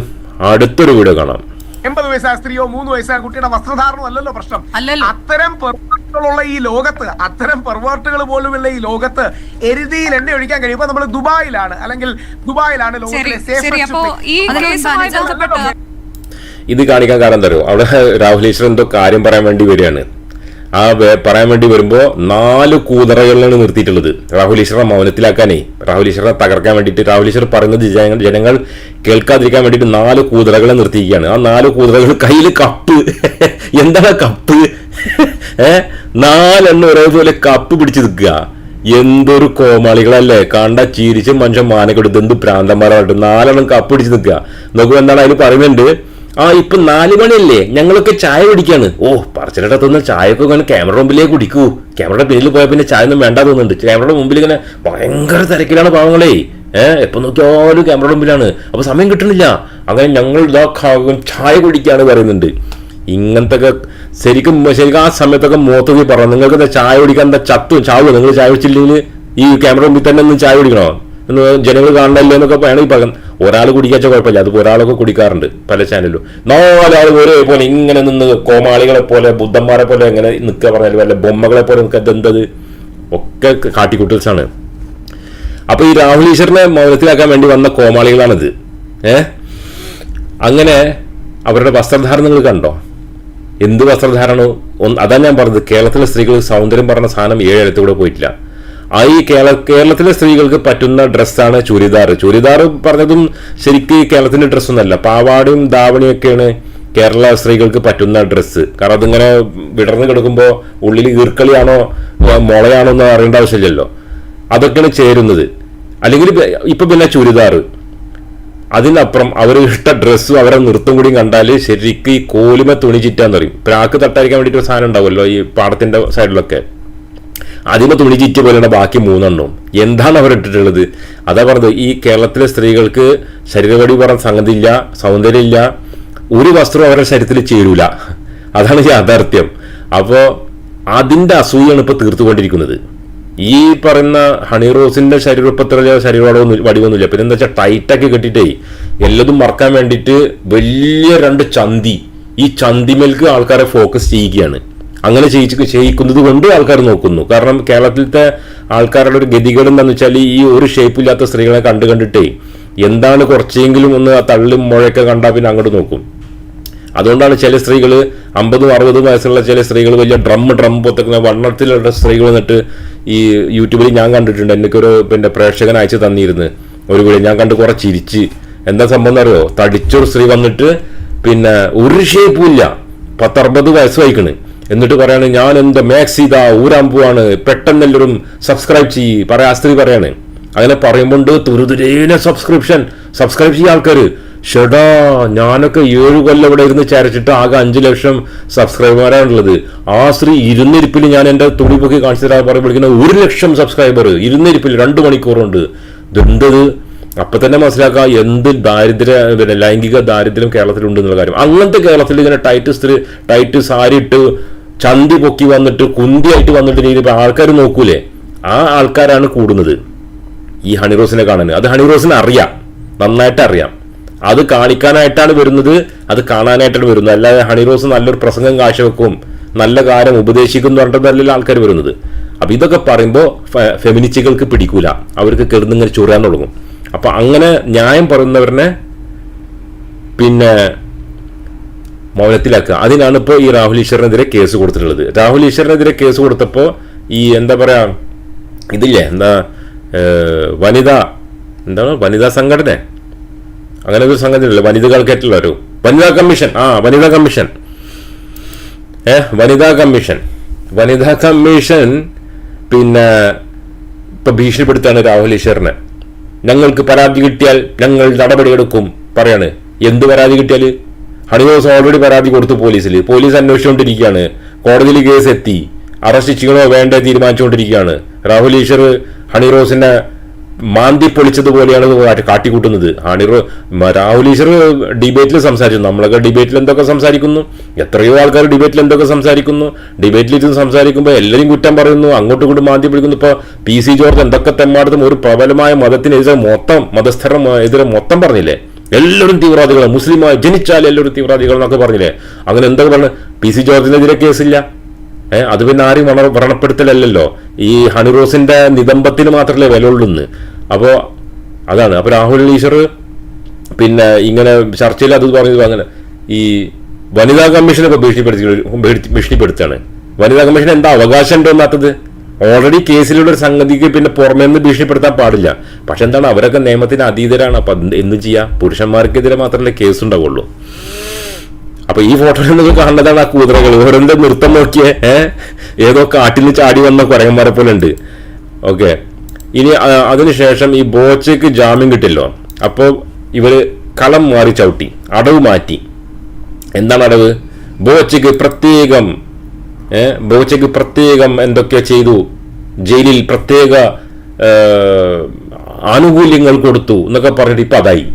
അടുത്തൊരു വീഡിയോ കാണാം. എൺപത് വയസ്സായ സ്ത്രീയോ മൂന്ന് വയസ്സായ കുട്ടിയുടെ വസ്ത്രധാരണം അല്ലല്ലോ പ്രശ്നം. അല്ലല്ലോ. അത്തരം പെർവേർട്ടുകളുള്ള ഈ ലോകത്ത് അത്തരം പെർവേർട്ടുകൾ പോലുമുള്ള ഈ ലോകത്ത് എരുതിയിൽ എണ്ണ ഒഴിക്കാൻ കഴിയുമ്പോൾ നമ്മൾ ദുബായിലാണ് അല്ലെങ്കിൽ ദുബായിലാണ് ലോകത്തിലെ ഇത് കാണിക്കാൻ കാരണം തരുമോ അവിടെ രാഹുൽ ഈശ്വർ എന്തോ കാര്യം പറയാൻ വേണ്ടി വരികയാണ്. ആ പറയാൻ വേണ്ടി വരുമ്പോൾ നാല് കൂതറകളിലാണ് നിർത്തിയിട്ടുള്ളത്. രാഹുൽ ഈശ്വറിനെ മൗനത്തിലാക്കാനേ രാഹുൽ ഈശ്വറിനെ തകർക്കാൻ വേണ്ടിയിട്ട് രാഹുൽ ഈശ്വർ പറയുന്നത് ജനങ്ങൾ ജനങ്ങൾ കേൾക്കാതിരിക്കാൻ വേണ്ടിയിട്ട് നാല് കൂതറകളെ നിർത്തിയിരിക്കുകയാണ്. ആ നാല് കൂതറകൾ കയ്യിൽ കപ്പ്. എന്താണ് കപ്പ്? ഏ നാലെണ്ണം ഒരേപോലെ കപ്പ് പിടിച്ച് നിൽക്കുക. എന്തൊരു കോമാളികളല്ലേ? കണ്ട ചിരിച്ച് മനുഷ്യൻ മാനക്കെടുത്ത് എന്ത് ഭ്രാന്തന്മാരായിട്ട് നാലെണ്ണം കപ്പ് പിടിച്ച് നിൽക്കുക. നോക്കുമ്പോൾ എന്താണ് അതിന് പറയുന്നുണ്ട്? ആ ഇപ്പൊ നാല് മണിയല്ലേ? ഞങ്ങളൊക്കെ ചായ കുടിക്കാണ്. ഓ പറച്ചിലിടത്തുനിന്ന് ചായയൊക്കെ ഇങ്ങനെ ക്യാമറ മുമ്പിലേക്ക് കുടിക്കൂ. ക്യാമറയുടെ പിന്നിൽ പോയ പിന്നെ ചായ ഒന്നും വേണ്ട തോന്നുന്നുണ്ട്. ക്യാമറയുടെ മുമ്പിൽ ഇങ്ങനെ ഭയങ്കര തിരക്കിലാണ് പാവങ്ങളെ. ഏഹ് എപ്പൊ നോക്കിയാലും ക്യാമറയുടെ മുമ്പിലാണ്. അപ്പൊ സമയം കിട്ടണില്ല അങ്ങനെ ഞങ്ങൾ ഇതാ ചായ കുടിക്കാണ് പറയുന്നുണ്ട്. ഇങ്ങനത്തെ ശരിക്കും ശരിക്കും ആ സമയത്തൊക്കെ മുഖത്തൊക്കെ പറഞ്ഞു നിങ്ങൾക്ക് എന്താ ചായ കുടിക്കാൻ എന്താ ചത്തു? ചാവുക നിങ്ങൾ ചായ കുടിച്ചില്ലെങ്കിൽ ഈ ക്യാമറ മുമ്പിൽ തന്നെ ഒന്ന് ചായ കുടിക്കണോ? ജനങ്ങൾ കാണണല്ലോ എന്നൊക്കെ വേണമെങ്കിൽ പറയാം ഒരാൾ കുടിക്കാച്ച കുഴപ്പമില്ല. അതിപ്പോൾ ഒരാളൊക്കെ കുടിക്കാറുണ്ട് പല ചാനലിലും നാലാൾ ഒരേപോലെ ഇങ്ങനെ നിന്ന് കോമാളികളെ പോലെ ബുദ്ധന്മാരെ പോലെ ഇങ്ങനെ നിൽക്കുക പറഞ്ഞാൽ വല്ല ബൊമ്മകളെ പോലെ നിൽക്കുക. ഇതെന്തത് ഒക്കെ കാട്ടിക്കുട്ടൽസാണ്. അപ്പോൾ ഈ രാഹുൽ ഈശ്വറിനെ മൗനത്തിലാക്കാൻ വേണ്ടി വന്ന കോമാളികളാണിത്. ഏ? അങ്ങനെ അവരുടെ വസ്ത്രധാരണങ്ങൾ കണ്ടോ? എന്ത് വസ്ത്രധാരണോ? ഒന്ന് അതാ ഞാൻ പറഞ്ഞത്. കേരളത്തിലെ സ്ത്രീകൾ സൗന്ദര്യം പറഞ്ഞ സാധനം ഏഴെഴുത്തൂടെ പോയിട്ടില്ല. ആ ഈ കേരള കേരളത്തിലെ സ്ത്രീകൾക്ക് പറ്റുന്ന ഡ്രസ്സാണ് ചുരിദാർ. ചുരിദാർ പറഞ്ഞതും ശരിക്ക് കേരളത്തിന്റെ ഡ്രസ്സൊന്നല്ല. പാവാടയും ധാവണിയൊക്കെയാണ് കേരള സ്ത്രീകൾക്ക് പറ്റുന്ന ഡ്രസ്സ്. കാരണം അതിങ്ങനെ വിടർന്നു കിടക്കുമ്പോൾ ഉള്ളിൽ ഈർക്കളിയാണോ മുളയാണോ എന്ന് അറിയേണ്ട ആവശ്യമില്ലല്ലോ. അതൊക്കെയാണ് ചേരുന്നത്. അല്ലെങ്കിൽ ഇപ്പൊ- പിന്നെ ചുരിദാർ. അതിനപ്പുറം അവർ ഇഷ്ട ഡ്രസ്സും അവരെ നൃത്തം കൂടിയും കണ്ടാൽ ശരിക്കും ഈ കോലുമ തുണി ചിറ്റാന്ന് പറയും. പ്രാക്ക് തട്ടായിരിക്കാൻ വേണ്ടിയിട്ട് സാധനം ഉണ്ടാവുമല്ലോ ഈ പാടത്തിന്റെ സൈഡിലൊക്കെ. അതിമ തുണി ചിറ്റ പോലെയാണ് ബാക്കി മൂന്നെണ്ണവും എന്താണ് അവർ ഇട്ടിട്ടുള്ളത്? അതാ പറഞ്ഞത് ഈ കേരളത്തിലെ സ്ത്രീകൾക്ക് ശരീരപടി പറഞ്ഞ സംഗതി ഇല്ല സൗന്ദര്യം ഇല്ല ഒരു വസ്ത്രം അവരുടെ ശരീരത്തിൽ ചേരൂല. അതാണ് യാഥാർത്ഥ്യം. അപ്പോൾ അതിന്റെ അസൂയാണ് ഇപ്പോൾ തീർത്തുകൊണ്ടിരിക്കുന്നത്. ഈ പറയുന്ന ഹണി റോസിന്റെ ശരീരപ്പത്ര ശരീരവടമൊന്നും വടിവൊന്നുമില്ല പിന്നെ എന്താ വെച്ചാൽ ടൈറ്റാക്കി കെട്ടിട്ടേ എല്ലതും മറക്കാൻ വേണ്ടിയിട്ട് വലിയ രണ്ട് ചന്തി. ഈ ചന്തിമേൽക്ക് ആൾക്കാരെ ഫോക്കസ് ചെയ്യുകയാണ്. അങ്ങനെ ചെയ്യിച്ച് ചെയ്യിക്കുന്നത് കൊണ്ട് ആൾക്കാർ നോക്കുന്നു. കാരണം കേരളത്തിലത്തെ ആൾക്കാരുടെ ഒരു ഗതികൾ എന്താണെന്ന് വെച്ചാൽ ഈ ഒരു ഷേപ്പില്ലാത്ത സ്ത്രീകളെ കണ്ടു കണ്ടിട്ടേ എന്താണ് കുറച്ചെങ്കിലും ഒന്ന് തള്ളും മുഴയൊക്കെ കണ്ടാൽ പിന്നെ അങ്ങോട്ട് നോക്കും. അതുകൊണ്ടാണ് ചില സ്ത്രീകൾ അമ്പതും അറുപതും വയസ്സുള്ള ചില സ്ത്രീകൾ വലിയ ഡ്രം ഡ്രം പൊത്തക്കുന്ന വണ്ണത്തിലുള്ള സ്ത്രീകൾ എന്നിട്ട് ഈ യൂട്യൂബിൽ ഞാൻ കണ്ടിട്ടുണ്ട്. എനിക്കൊരു പിന്നെ പ്രേക്ഷകൻ അയച്ചു തന്നിരുന്നു. ഒരു വീട് ഞാൻ കണ്ട് കുറെ ചിരിച്ച്. എന്താ സംഭവം എന്നറിയോ തടിച്ചൊരു സ്ത്രീ വന്നിട്ട് പിന്നെ ഒരു ഷേപ്പും ഇല്ല. പത്തറുപത് വയസ്സ് വഹിക്കണ്. എന്നിട്ട് പറയാണ് ഞാൻ എന്താ മാക്സ് ചെയ്താ ഊരാൻ പോവാണ് പെട്ടെന്ന് എല്ലാവരും സബ്സ്ക്രൈബ് ചെയ്യ് പറയാ സ്ത്രീ പറയാണ്. അങ്ങനെ പറയുമ്പോണ്ട് തുരുതുരേന സബ്സ്ക്രിപ്ഷൻ സബ്സ്ക്രൈബ് ചെയ്യുക ആൾക്കാർ ഷെടാ ഞാനൊക്കെ ഏഴ് കൊല്ലം ഇവിടെ ഇരുന്ന് ചരച്ചിട്ട് ആകെ അഞ്ചു ലക്ഷം സബ്സ്ക്രൈബർമാരാണുള്ളത് ആ സ്ത്രീ ഇരുന്നിരിപ്പിൽ ഞാൻ എന്റെ തുണി പൊക്കി കാണിച്ചു തരാൻ പറയുമ്പോഴേക്കും ഒരു ലക്ഷം സബ്സ്ക്രൈബർ ഇരുന്നിരിപ്പിൽ രണ്ട് മണിക്കൂറുണ്ട്. ഇതെന്തത്? അപ്പൊ തന്നെ മനസ്സിലാക്കാം എന്ത് ദാരിദ്ര്യ പിന്നെ ലൈംഗിക ദാരിദ്ര്യം കേരളത്തിലുണ്ട് എന്നുള്ള കാര്യം. അങ്ങനത്തെ കേരളത്തിൽ ഇങ്ങനെ ടൈറ്റ് സ്ത്രീ ടൈറ്റ് സാരി ഇട്ട് ചന്തി പൊക്കി വന്നിട്ട് കുന്തിയായിട്ട് വന്നിട്ട് ഇനി ആൾക്കാർ നോക്കൂലേ? ആ ആൾക്കാരാണ് കൂടുന്നത്. ഈ ഹണിറോസിനെ കാണാൻ അത് ഹണിറോസിനെ അറിയാം. നന്നായിട്ട് അറിയാം. അത് കാണിക്കാനായിട്ടാണ് വരുന്നത്. അത് കാണാനായിട്ടാണ് വരുന്നത്. അല്ലാതെ ഹണിറോസ് നല്ലൊരു പ്രസംഗം കാഴ്ചവെക്കും നല്ല കാര്യം ഉപദേശിക്കും എന്ന് പറഞ്ഞിട്ടല്ല ആൾക്കാർ വരുന്നത്. അപ്പം ഇതൊക്കെ പറയുമ്പോൾ ഫെമിനിസ്റ്റുകൾക്ക് പിടിക്കൂല. അവർക്ക് കിടന്നിങ്ങനെ ചൊറിയാൻ തുടങ്ങും. അപ്പം അങ്ങനെ ന്യായം പറയുന്നവരനെ പിന്നെ മൗനത്തിലാക്കുക. അതിനാണ് ഇപ്പോൾ ഈ രാഹുൽ ഈശ്വറിനെതിരെ കേസ് കൊടുത്തിട്ടുള്ളത്. രാഹുൽ ഈശ്വറിനെതിരെ കേസ് കൊടുത്തപ്പോൾ ഈ എന്താ പറയുക ഇതില്ലേ എന്താ വനിതാ എന്താണ് വനിതാ സംഘടന? അങ്ങനെ ഒരു സംഘടന ഇല്ല വനിതകൾക്കായിട്ടുള്ള ഒരു വനിതാ കമ്മീഷൻ. ആ വനിതാ കമ്മീഷൻ. ഏ വനിതാ കമ്മീഷൻ. വനിതാ കമ്മീഷൻ പിന്നെ ഇപ്പൊ ഭീഷണിപ്പെടുത്താണ് രാഹുൽ ഈശ്വറിനെ. ഞങ്ങൾക്ക് പരാതി കിട്ടിയാൽ ഞങ്ങൾ നടപടിയെടുക്കും പറയാണ്. എന്ത് പരാതി കിട്ടിയാൽ ഹണിറോസ് ഓൾറെഡി പരാതി കൊടുത്തു പോലീസിൽ പോലീസ് അന്വേഷിച്ചുകൊണ്ടിരിക്കുകയാണ്. കോടതിയിൽ കേസ് എത്തി. അറസ്റ്റ് ചെയ്യണോ വേണ്ടേ തീരുമാനിച്ചുകൊണ്ടിരിക്കുകയാണ്. രാഹുൽ ഈശ്വർ ഹണിറോസിനെ മാന്തി പൊളിച്ചതുപോലെയാണ് കാട്ടിക്കൂട്ടുന്നത്. ഹണിറോ രാഹുൽ ഈശ്വർ ഡിബേറ്റിൽ സംസാരിച്ചു. നമ്മളൊക്കെ ഡിബേറ്റിൽ എന്തൊക്കെ സംസാരിക്കുന്നു? എത്രയോ ആൾക്കാർ ഡിബേറ്റിൽ എന്തൊക്കെ സംസാരിക്കുന്നു? ഡിബേറ്റിൽ ഇരുന്ന് സംസാരിക്കുമ്പോൾ എല്ലാവരും കുറ്റം പറയുന്നു. അങ്ങോട്ടും ഇങ്ങോട്ടും മാന്തി പിടിക്കുന്നു ഇപ്പോൾ പി സി ജോർജ് എന്തൊക്കെ തെമ്മാടത്തും ഒരു പ്രബലമായ മതത്തിനെതിരെ മൊത്തം മതസ്ഥരം എതിരെ മൊത്തം പറഞ്ഞില്ലേ? എല്ലാവരും തീവ്രവാദികൾ മുസ്ലിമായി ജനിച്ചാൽ എല്ലാവരും തീവ്രവാദികൾ എന്നൊക്കെ പറഞ്ഞില്ലേ? അങ്ങനെ എന്തൊക്കെ പറഞ്ഞു? P C ജോർജിനെതിരെ കേസില്ല. ഏഹ് അത് പിന്നെ ആരും വ്രണ വ്രണപ്പെടുത്തലല്ലല്ലോ. ഈ ഹണിറോസിന്റെ നിതംബത്തിന് മാത്രമല്ലേ വിലയുള്ളൂന്ന് അപ്പോ അതാണ്. അപ്പൊ രാഹുൽ ഈശ്വർ പിന്നെ ഇങ്ങനെ ചർച്ചയിൽ അത് പറഞ്ഞത് അങ്ങനെ ഈ വനിതാ കമ്മീഷനെ ഭീഷണിപ്പെടുത്തി ഭീഷണിപ്പെടുത്തുകയാണ് വനിതാ കമ്മീഷൻ എന്താ അവകാശം ഉണ്ടോ എന്നാത്തത്? ഓൾറെഡി കേസിലുള്ള ഒരു സംഗതിക്ക് പിന്നെ പുറമേ നിന്ന് ഭീഷണിപ്പെടുത്താൻ പാടില്ല. പക്ഷെ എന്താണ് അവരൊക്കെ നിയമത്തിന് അതീതരാണ്. അപ്പൊ എന്ത് ചെയ്യാം? പുരുഷന്മാർക്കെതിരെ മാത്രമല്ലേ കേസ് ഉണ്ടാവുള്ളൂ അപ്പൊ ഈ ഫോട്ടോയിൽ നിങ്ങൾ കാണുന്നതാണ് ആ കൂതറകൾ ഓരോന്റെ നൃത്തം നോക്കിയേ? ഏതോ കാട്ടിൽ ചാടി വന്ന കുരങ്ങന്മാരെ പോലെ ഉണ്ട് ഓക്കെ. ഇനി അതിനുശേഷം ഈ ബോച്ചയ്ക്ക് ജാമ്യം കിട്ടില്ലോ അപ്പോൾ ഇവർ കളം മാറി ചവിട്ടി അടവ് മാറ്റി. എന്താണ് അടവ്? ബോച്ചയ്ക്ക് പ്രത്യേകം ബോച്ചയ്ക്ക് പ്രത്യേകം എന്തൊക്കെ ചെയ്തു? ജയിലിൽ പ്രത്യേക ആനുകൂല്യങ്ങൾ കൊടുത്തു എന്നൊക്കെ പറഞ്ഞിട്ട് ഇപ്പൊ അതായി.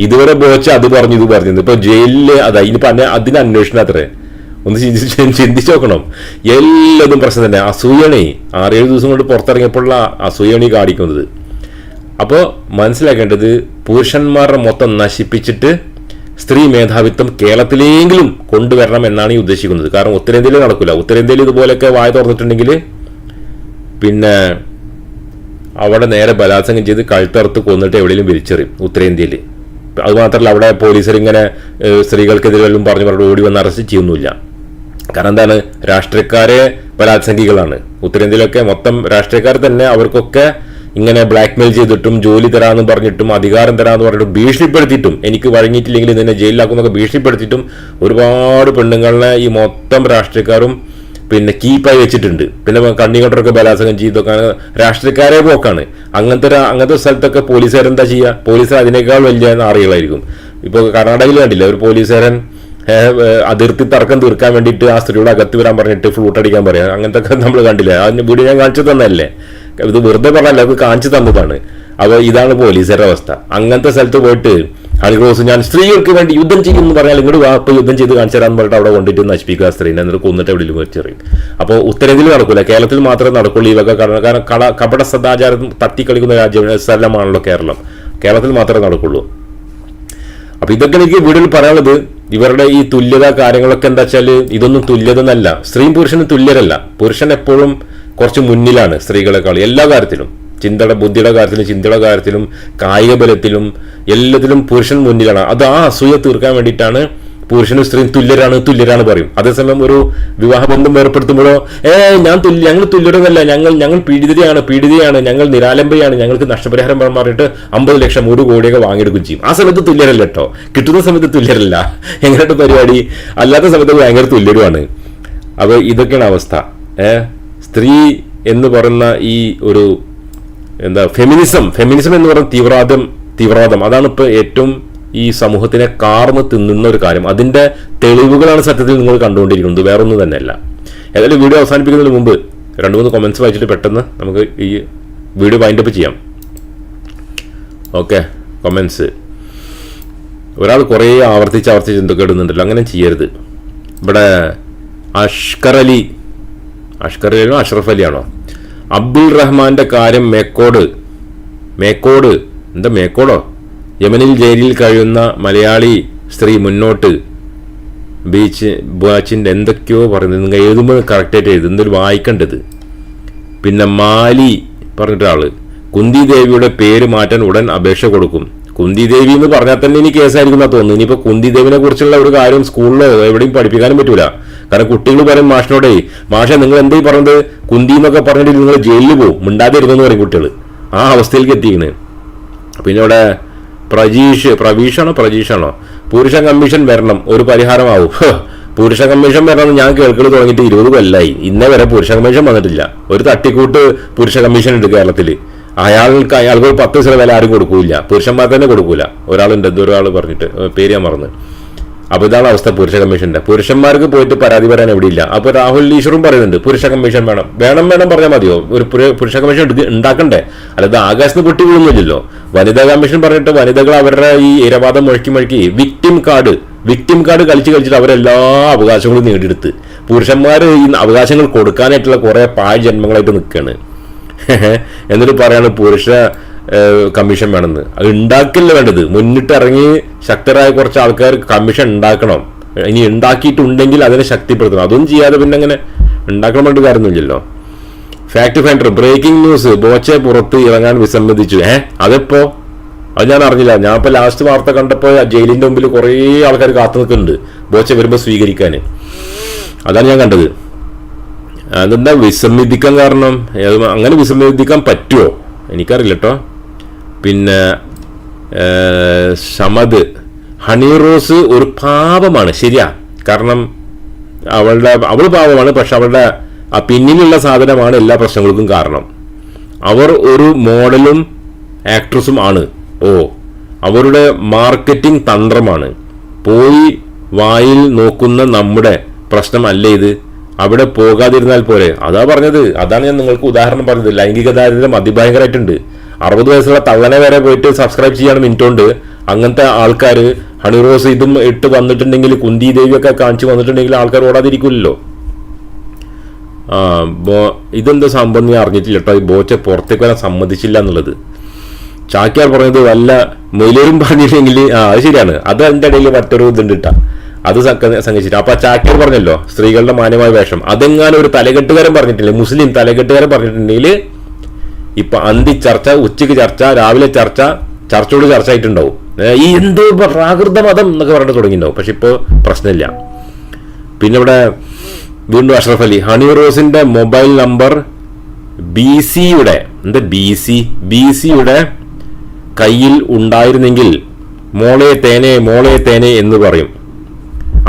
ഇതുവരെ ബോച്ച അത് പറഞ്ഞു ഇത് പറഞ്ഞു. ഇപ്പൊ ജയിലിലെ അതായി. ഇനിയിപ്പോ അതിന് അന്വേഷണം അത്രേ. ഒന്ന് ചിന്തിച്ചു നോക്കണം. എല്ലാതും പ്രശ്നം തന്നെ. അസൂയണി. ആറേഴ് ദിവസം കൊണ്ട് പുറത്തിറങ്ങിയപ്പോഴുള്ള അസൂയണി കാണിക്കുന്നത്. അപ്പോൾ മനസ്സിലാക്കേണ്ടത് പുരുഷന്മാരുടെ മൊത്തം നശിപ്പിച്ചിട്ട് സ്ത്രീ മേധാവിത്വം കേരളത്തിലെങ്കിലും കൊണ്ടുവരണം എന്നാണ് ഈ ഉദ്ദേശിക്കുന്നത്. കാരണം ഉത്തരേന്ത്യയിൽ നടക്കില്ല ഉത്തരേന്ത്യയിൽ ഇതുപോലെയൊക്കെ വായ തുറന്നിട്ടുണ്ടെങ്കിൽ പിന്നെ അവിടെ നേരെ ബലാത്സംഗം ചെയ്ത് കഴുത്തറുത്ത് കൊന്നിട്ട് എവിടെയെങ്കിലും വിരിച്ചെറിയും ഉത്തരേന്ത്യയിൽ അതുമാത്രമല്ല അവിടെ പോലീസർ ഇങ്ങനെ സ്ത്രീകൾക്കെതിരെ വല്ലതും പറഞ്ഞു പറഞ്ഞു ഓടി വന്ന് അറസ്റ്റ് ചെയ്യുന്നില്ല കാരണം എന്താണ്? രാഷ്ട്രീയക്കാരെ ബലാത്സംഗികളാണ്. ഉത്തരേന്ത്യയിലൊക്കെ മൊത്തം രാഷ്ട്രീയക്കാർ തന്നെ അവർക്കൊക്കെ ഇങ്ങനെ ബ്ലാക്ക്മെയിൽ ചെയ്തിട്ടും ജോലി തരാമെന്ന് പറഞ്ഞിട്ടും അധികാരം തരാമെന്ന് പറഞ്ഞിട്ടും ഭീഷണിപ്പെടുത്തിയിട്ടും എനിക്ക് വഴങ്ങിയിട്ടില്ലെങ്കിൽ നിന്നെ ജയിലിലാക്കുന്നൊക്കെ ഭീഷണിപ്പെടുത്തിയിട്ടും ഒരുപാട് പെണ്ണുങ്ങളെ ഈ മൊത്തം രാഷ്ട്രീയക്കാരും പിന്നെ കീപ്പായി വെച്ചിട്ടുണ്ട്. പിന്നെ കണ്ണികണ്ടൊക്കെ ബലാത്സംഗം ചെയ്തൊക്കെ രാഷ്ട്രീയക്കാരെ പോക്കാണ്. അങ്ങനത്തെ അങ്ങനത്തെ സ്ഥലത്തൊക്കെ പോലീസുകാർ എന്താ ചെയ്യുക പോലീസുകാർ അതിനേക്കാൾ വലിയ ആറികളായിരിക്കും ഇപ്പോൾ കർണാടകയിൽ കണ്ടില്ല ഒരു പോലീസുകാരൻ അതിർത്തി തർക്കം തീർക്കാൻ വേണ്ടിയിട്ട് ആ സ്ത്രീയോട് അകത്ത് വരാൻ പറഞ്ഞിട്ട് ഫ്ലൂട്ട് അടിക്കാൻ പറയാം. അങ്ങനത്തെ നമ്മൾ കണ്ടില്ല? അതിന് വീട് ഞാൻ കാണിച്ചു തന്നല്ലേ ഇത് വെറുതെ പറഞ്ഞല്ല അത് കാണിച്ചു തന്നതാണ് അപ്പോൾ ഇതാണ് പോലീസുകാരുടെ അവസ്ഥ. അങ്ങനത്തെ സ്ഥലത്ത് പോയിട്ട് ഹണിക്രോസ് ഞാൻ സ്ത്രീകൾക്ക് വേണ്ടി യുദ്ധം ചെയ്യുമെന്ന് പറഞ്ഞാൽ ഇങ്ങോട്ട് വാ യുദ്ധം ചെയ്ത് കാണിച്ചു തരാൻ പറഞ്ഞിട്ട് അവിടെ കൊണ്ടിട്ട് നശിപ്പിക്കുക ആ സ്ത്രീനെ എന്നിട്ട് കൊന്നിട്ട് എവിടെയും വെച്ചെറിയും അപ്പോൾ ഉത്തരേന്ത്യയിൽ നടക്കില്ല കേരളത്തിൽ മാത്രമേ നടക്കുള്ളൂ ഈ കാരണം കാരണം കട കപട സദാചാരം തട്ടിക്കളിക്കുന്ന രാജ്യം സ്ഥലമാണല്ലോ കേരളം. കേരളത്തിൽ മാത്രമേ നടക്കുള്ളൂ. അപ്പൊ ഇതൊക്കെ എനിക്ക് വീഡിയോയിൽ പറയാനുള്ളത്. ഇവരുടെ ഈ തുല്യത കാര്യങ്ങളൊക്കെ എന്താ വെച്ചാൽ ഇതൊന്നും തുല്യത എന്നല്ല സ്ത്രീയും പുരുഷനും തുല്യരല്ല. പുരുഷൻ എപ്പോഴും കുറച്ച് മുന്നിലാണ് സ്ത്രീകളെക്കാൾ എല്ലാ കാര്യത്തിലും. ചിന്തയുടെ ബുദ്ധിയുടെ കാര്യത്തിലും ചിന്തയുടെ കാര്യത്തിലും കായിക ബലത്തിലും എല്ലാത്തിലും പുരുഷൻ മുന്നിലാണ്. അത് ആ അസൂയ തീർക്കാൻ വേണ്ടിയിട്ടാണ് പുരുഷനും സ്ത്രീയും തുല്യരാണ് തുല്യരാണ് പറയും. അതേസമയം ഒരു വിവാഹബന്ധം ഏർപ്പെടുത്തുമ്പോഴോ ഏ ഞാൻ തുല്യ ഞങ്ങൾ തുല്യരൊന്നല്ല. ഞങ്ങൾ ഞങ്ങൾ പീഡിതയാണ് പീഡിതയാണ്. ഞങ്ങൾ നിരാലംബയാണ്. ഞങ്ങൾക്ക് നഷ്ടപരിഹാരം പറഞ്ഞിട്ട് അമ്പത് ലക്ഷം ഒരു കോടിയൊക്കെ വാങ്ങിയെടുക്കും ചെയ്യും. ആ സമയത്ത് തുല്യരല്ല കേട്ടോ. കിട്ടുന്ന സമയത്ത് തുല്യരല്ല. എങ്ങനെയായിട്ട് പരിപാടി? അല്ലാത്ത സമയത്ത് ഭയങ്കര തുല്യരുമാണ് അപ്പോൾ ഇതൊക്കെയാണ് അവസ്ഥ. ഏ? സ്ത്രീ എന്ന് പറയുന്ന ഈ ഒരു എന്താ ഫെമിനിസം ഫെമിനിസം എന്ന് പറയുന്ന തീവ്രവാദം തീവ്രവാദം അതാണ് ഇപ്പോൾ ഏറ്റവും ഈ സമൂഹത്തിനെ കാർന്ന് തിന്നുന്ന ഒരു കാര്യം. അതിന്റെ തെളിവുകളാണ് സത്യത്തിൽ നിങ്ങൾ കണ്ടുകൊണ്ടിരിക്കുന്നത് വേറൊന്നും തന്നെയല്ല. ഏതായാലും വീഡിയോ അവസാനിപ്പിക്കുന്നതിന് മുമ്പ് രണ്ട് മൂന്ന് കൊമൻസ് വായിച്ചിട്ട് പെട്ടെന്ന് നമുക്ക് ഈ വീഡിയോ വൈൻഡപ്പ് ചെയ്യാം. ഓക്കെ കൊമൻസ് ഒരാൾ കുറേ ആവർത്തിച്ച് ആവർത്തിച്ച് എന്തൊക്കെ ഇടുന്നുണ്ടല്ലോ അങ്ങനെ ചെയ്യരുത്. ഇവിടെ അഷ്കർ അലി അഷ്കർ അലിയാണോ അഷ്റഫ് അലിയാണോ? അബ്ദുൾ റഹ്മാന്റെ കാര്യം മേക്കോട്. മേക്കോട്. എന്താ മേക്കോടോ? യമനിൽ ജയിലിൽ കഴിയുന്ന മലയാളി സ്ത്രീ മുന്നോട്ട്. ബീച്ച് ബാച്ചിന്റെ എന്തൊക്കെയോ പറയുന്നത് നിങ്ങൾ എഴുതുമ്പോൾ കറക്റ്റായിട്ട് എഴുതും. എന്തൊരു വായിക്കേണ്ടത്? പിന്നെ മാലി പറഞ്ഞിട്ടൊരാൾ കുന്തി ദേവിയുടെ പേര് മാറ്റാൻ ഉടൻ അപേക്ഷ കൊടുക്കും. കുന്തി ദേവി എന്ന് പറഞ്ഞാൽ തന്നെ ഇനി കേസായിരിക്കും എന്നാ തോന്നുന്നു ഇനിയിപ്പോൾ കുന്തി ദേവിനെ കുറിച്ചുള്ള ഒരു കാര്യം സ്കൂളിലോ എവിടെയും പഠിപ്പിക്കാനും പറ്റൂല. കാരണം കുട്ടികൾ പറയും മാഷിനോടേ മാഷെ നിങ്ങൾ എന്തേ പറഞ്ഞത്? കുന്തി എന്നൊക്കെ പറഞ്ഞിട്ട് നിങ്ങൾ ജയിലിൽ പോകും മിണ്ടാതിരുന്നെന്ന് പറയും കുട്ടികൾ ആ അവസ്ഥയിലേക്ക് എത്തിക്കണേ. പിന്നെ ഇവിടെ പ്രജീഷ് പ്രവീഷാണോ പ്രജീഷാണോ? പുരുഷ കമ്മീഷൻ വരണം ഒരു പരിഹാരമാവും. പുരുഷ കമ്മീഷൻ വരണം ഞാൻ കേൾക്കൽ തുടങ്ങിയിട്ട് ഇരുപത് കൊല്ലായി. ഇന്നേ വരെ പുരുഷ കമ്മീഷൻ വന്നിട്ടില്ല. ഒരു തട്ടിക്കൂട്ട് പുരുഷ കമ്മീഷൻ ഉണ്ട് കേരളത്തിൽ അയാൾക്ക് അയാൾക്ക് ഒരു പത്ത് ദിവസം വില ആരും കൊടുക്കൂല പുരുഷന്മാർ തന്നെ കൊടുക്കൂല. ഒരാളുണ്ട് എന്തോ ഒരാൾ പറഞ്ഞിട്ട് പേര് ഞാൻ മറന്ന്. അപ്പൊ ഇതാണ് അവസ്ഥ പുരുഷ കമ്മീഷന്റെ. പുരുഷന്മാർക്ക് പോയിട്ട് പരാതി പറയാൻ എവിടെയില്ല. അപ്പൊ രാഹുൽ ഈശ്വറും പറയുന്നുണ്ട് പുരുഷ കമ്മീഷൻ വേണം. വേണം വേണം പറഞ്ഞാൽ മതിയോ? ഒരു പുരുഷ കമ്മീഷൻ ഉണ്ടാക്കണ്ടേ? അല്ലാതെ ആകാശത്ത് പൊട്ടി വീഴുന്നില്ലല്ലോ വനിതാ കമ്മീഷൻ പറഞ്ഞിട്ട് വനിതകൾ അവരുടെ ഈ ഇരവാദം മുഴക്കി മുഴക്കി വിക്ടിം കാർഡ് വിക്ടിം കാർഡ് കളിച്ച് കളിച്ചിട്ട് അവരെല്ലാ അവകാശങ്ങളും നേടിയെടുത്ത്. പുരുഷന്മാർ ഈ അവകാശങ്ങൾ കൊടുക്കാനായിട്ടുള്ള കുറെ പാഴ് ജന്മങ്ങളായിട്ട് നിൽക്കുകയാണ് എന്നിട്ട് പറയാണ് പുരുഷ കമ്മീഷൻ വേണമെന്ന്. അത് ഉണ്ടാക്കില്ല വേണ്ടത്. മുന്നിട്ട് ഇറങ്ങി ശക്തരായ കുറച്ച് ആൾക്കാർ കമ്മീഷൻ ഉണ്ടാക്കണം ഇനി ഉണ്ടാക്കിയിട്ടുണ്ടെങ്കിൽ അതിനെ ശക്തിപ്പെടുത്തണം. അതൊന്നും ചെയ്യാതെ പിന്നെ അങ്ങനെ ഉണ്ടാക്കണം കാര്യമൊന്നുമില്ലല്ലോ fact finder breaking news Boche പുറത്ത് ഇറങ്ങാൻ വിസമ്മതിച്ചു. ഏ അതെപ്പോ? അത് ഞാൻ അറിഞ്ഞില്ല. ഞാൻ ഇപ്പൊ ലാസ്റ്റ് വാർത്ത കണ്ടപ്പോൾ ജയിലിന്റെ മുമ്പിൽ കുറേ ആൾക്കാർ കാത്തു നിൽക്കുന്നുണ്ട്. ബോച്ചെ വരുമ്പോൾ സ്വീകരിക്കാൻ. അതാണ് ഞാൻ കണ്ടത്. അതെന്താ വിസമ്മതിക്കാൻ കാരണം? അങ്ങനെ വിസമ്മതിക്കാൻ പറ്റുമോ എനിക്കറിയില്ല കേട്ടോ പിന്നെ ഷമദ് ഹണി റോസ് ഒരു പാപമാണ് ശരിയാ. കാരണം അവളുടെ അവൾ പാപമാണ് പക്ഷെ അവളുടെ ആ പിന്നിലുള്ള സാധനമാണ് എല്ലാ പ്രശ്നങ്ങൾക്കും കാരണം. അവർ ഒരു മോഡലും ആക്ട്രസും ആണ്. ഓ അവരുടെ മാർക്കറ്റിംഗ് തന്ത്രമാണ്. പോയി വായിൽ നോക്കുന്ന നമ്മുടെ പ്രശ്നമല്ലേ ഇത്? അവിടെ പോകാതിരുന്നാൽ പോലെ അതാ പറഞ്ഞത്. അതാണ് ഞാൻ നിങ്ങൾക്ക് ഉദാഹരണം പറഞ്ഞത്. ലൈംഗിക ദാരിദ്ര്യം അതിഭയങ്കരമായിട്ടുണ്ട്. അറുപത് വയസ്സുള്ള തള്ളനെ വരെ പോയിട്ട് സബ്സ്ക്രൈബ് ചെയ്യാണ് മിനിറ്റോണ്ട്. അങ്ങനത്തെ ആൾക്കാർ ഹണിറോസ് ഇതും ഇട്ട് വന്നിട്ടുണ്ടെങ്കിൽ കുന്തി ദേവിയൊക്കെ കാണിച്ചു വന്നിട്ടുണ്ടെങ്കിൽ ആൾക്കാർ ഓടാതിരിക്കില്ലല്ലോ ബോ ഇതെന്താ സംഭവം ഞാൻ അറിഞ്ഞിട്ടില്ല കേട്ടോ. ബോച്ച പുറത്തേക്ക് വരാൻ സമ്മതിച്ചില്ല എന്നുള്ളത്. ചാക്യാർ പറഞ്ഞത് വല്ല മൊയിലേരും പറഞ്ഞില്ലെങ്കിൽ ആ അത് ശരിയാണ്. അത് അതിന്റെ ഇടയിൽ മറ്റൊരു ഇതുണ്ട് കേട്ടാ. അത് സംഘിച്ചിട്ട് അപ്പൊ ചാക്യാർ പറഞ്ഞല്ലോ സ്ത്രീകളുടെ മാന്യമായ വേഷം. അതെങ്ങാനും ഒരു തലകെട്ടുകാരൻ പറഞ്ഞിട്ടില്ലേ? മുസ്ലിം തലകെട്ടുകാരൻ പറഞ്ഞിട്ടുണ്ടെങ്കിൽ ഇപ്പൊ അന്തി ചർച്ച ഉച്ചയ്ക്ക് ചർച്ച രാവിലെ ചർച്ച ചർച്ചയോട് ചർച്ച ആയിട്ടുണ്ടാവും ഈ എന്തോ പ്രാകൃത മതം എന്നൊക്കെ പറഞ്ഞിട്ട് തുടങ്ങിയിട്ടുണ്ടാവും. പക്ഷെ ഇപ്പോൾ പ്രശ്നമില്ല. പിന്നെ ഇവിടെ വീണ്ടും അഷ്റഫ് അലി ഹണി റോസിന്റെ മൊബൈൽ നമ്പർ ബി സിയുടെ എന്താ ബി സി ബി സിയുടെ കയ്യിൽ ഉണ്ടായിരുന്നെങ്കിൽ മോളെ തേനെ മോളെ തേനെ എന്ന് പറയും.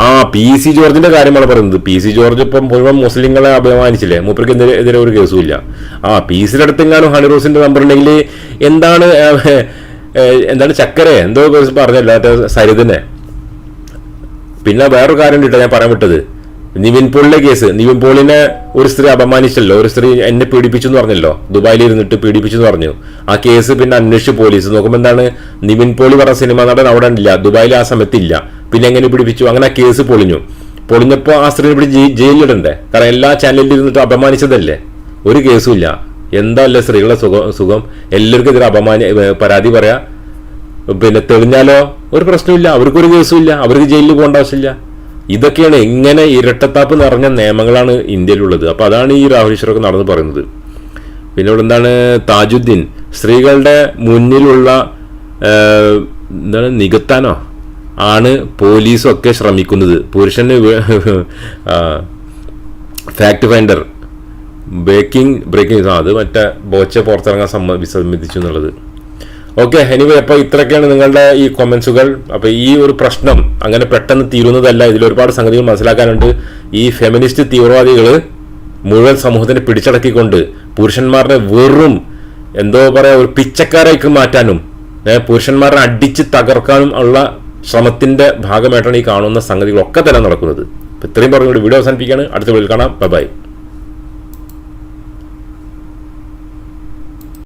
ആ പി സി ജോർജിന്റെ കാര്യമാണ് പറയുന്നത്. പി സി ജോർജ് ഇപ്പം മുഴുവൻ മുസ്ലിങ്ങളെ അഭിമാനിച്ചില്ലേ മൂപ്പർക്ക് എതിരെ എതിരെ ഒരു കേസും ഇല്ല. ആ പി സിയുടെ അടുത്തെങ്ങാനും ഹണി റോസിന്റെ നമ്പർ ഉണ്ടെങ്കിൽ എന്താണ് എന്താണ് ചക്കരെ? എന്തോ പറഞ്ഞല്ലോ സരിതനെ. പിന്നെ വേറൊരു കാര്യം കിട്ടാ ഞാൻ പറയാൻ വിട്ടത്. നിവിൻ പോളിന്റെ കേസ്. നിവിൻ പോളിനെ ഒരു സ്ത്രീ അപമാനിച്ചല്ലോ. ഒരു സ്ത്രീ എന്നെ പീഡിപ്പിച്ചു എന്ന് പറഞ്ഞല്ലോ. ദുബായിൽ ഇരുന്നിട്ട് പീഡിപ്പിച്ചു എന്ന് പറഞ്ഞു. ആ കേസ് പിന്നെ അന്വേഷിച്ച് പോലീസ്. നോക്കുമ്പോൾ എന്താണ്? നിവിൻ പോളി പറഞ്ഞ സിനിമ നടൻ അവിടെ ഇല്ല. ദുബായിൽ ആ സമയത്ത് ഇല്ല. പിന്നെ എങ്ങനെ പിടിപ്പിച്ചു? അങ്ങനെ ആ കേസ് പൊളിഞ്ഞു. പൊളിഞ്ഞപ്പോൾ ആ സ്ത്രീ ഇവിടെ ജയിലിലിടണ്ടേ? കാരണം എല്ലാ ചാനലിൽ ഇരുന്നിട്ട് അപമാനിച്ചതല്ലേ? ഒരു കേസും ഇല്ല. എന്താ അല്ലേ സ്ത്രീകളുടെ സുഖം സുഖം? എല്ലാവർക്കും ഇതിൽ അപമാന പരാതി പറയാ. പിന്നെ തെളിഞ്ഞാലോ? ഒരു പ്രശ്നമില്ല അവർക്കൊരു കേസുമില്ല. അവർക്ക് ജയിലിൽ പോകേണ്ട ആവശ്യമില്ല. ഇതൊക്കെയാണ് എങ്ങനെ ഇരട്ടത്താപ്പ് നിറഞ്ഞ നിയമങ്ങളാണ് ഇന്ത്യയിലുള്ളത്. അപ്പൊ അതാണ് ഈ രാഹുൽ ഈശ്വറൊക്കെ നടന്ന് പറയുന്നത്. പിന്നെ ഇവിടെ എന്താണ്? താജുദ്ദീൻ. സ്ത്രീകളുടെ മുന്നിലുള്ള എന്താണ്? നികത്താനോ? ആണ് പോലീസും പോലീസൊക്കെ ശ്രമിക്കുന്നത്. പുരുഷന് ഫാക്ട് ഫൈൻഡർ ബ്രേക്കിംഗ് ബ്രേക്കിംഗ് അത് മറ്റേ ബോച്ച പുറത്തിറങ്ങാൻ സമ്മ വിസമ്മതിച്ചു എന്നുള്ളത്. ഓക്കെ എനിവേ അപ്പോൾ ഇത്രയൊക്കെയാണ് നിങ്ങളുടെ ഈ കൊമൻസുകൾ അപ്പോൾ ഈ ഒരു പ്രശ്നം അങ്ങനെ പെട്ടെന്ന് തീരുന്നതല്ല. ഇതിൽ ഒരുപാട് സംഗതികൾ മനസ്സിലാക്കാനുണ്ട്. ഈ ഫെമിനിസ്റ്റ് തീവ്രവാദികൾ മുഴുവൻ സമൂഹത്തിനെ പിടിച്ചടക്കിക്കൊണ്ട് പുരുഷന്മാരുടെ വെറും എന്തോ പറയാ ഒരു പിച്ചക്കാരായിക്ക് മാറ്റാനും പുരുഷന്മാരെ അടിച്ച് തകർക്കാനും ഉള്ള ശ്രമത്തിന്റെ ഭാഗമായിട്ടാണ് ഈ കാണുന്ന സംഗതികളൊക്കെ തന്നെ നടക്കുന്നത്. ഇത്രയും പറഞ്ഞുകൊണ്ട് വീഡിയോ അവസാനിപ്പിക്കുകയാണ്. അടുത്ത വീഡിയോയിൽ കാണാം. Bye bye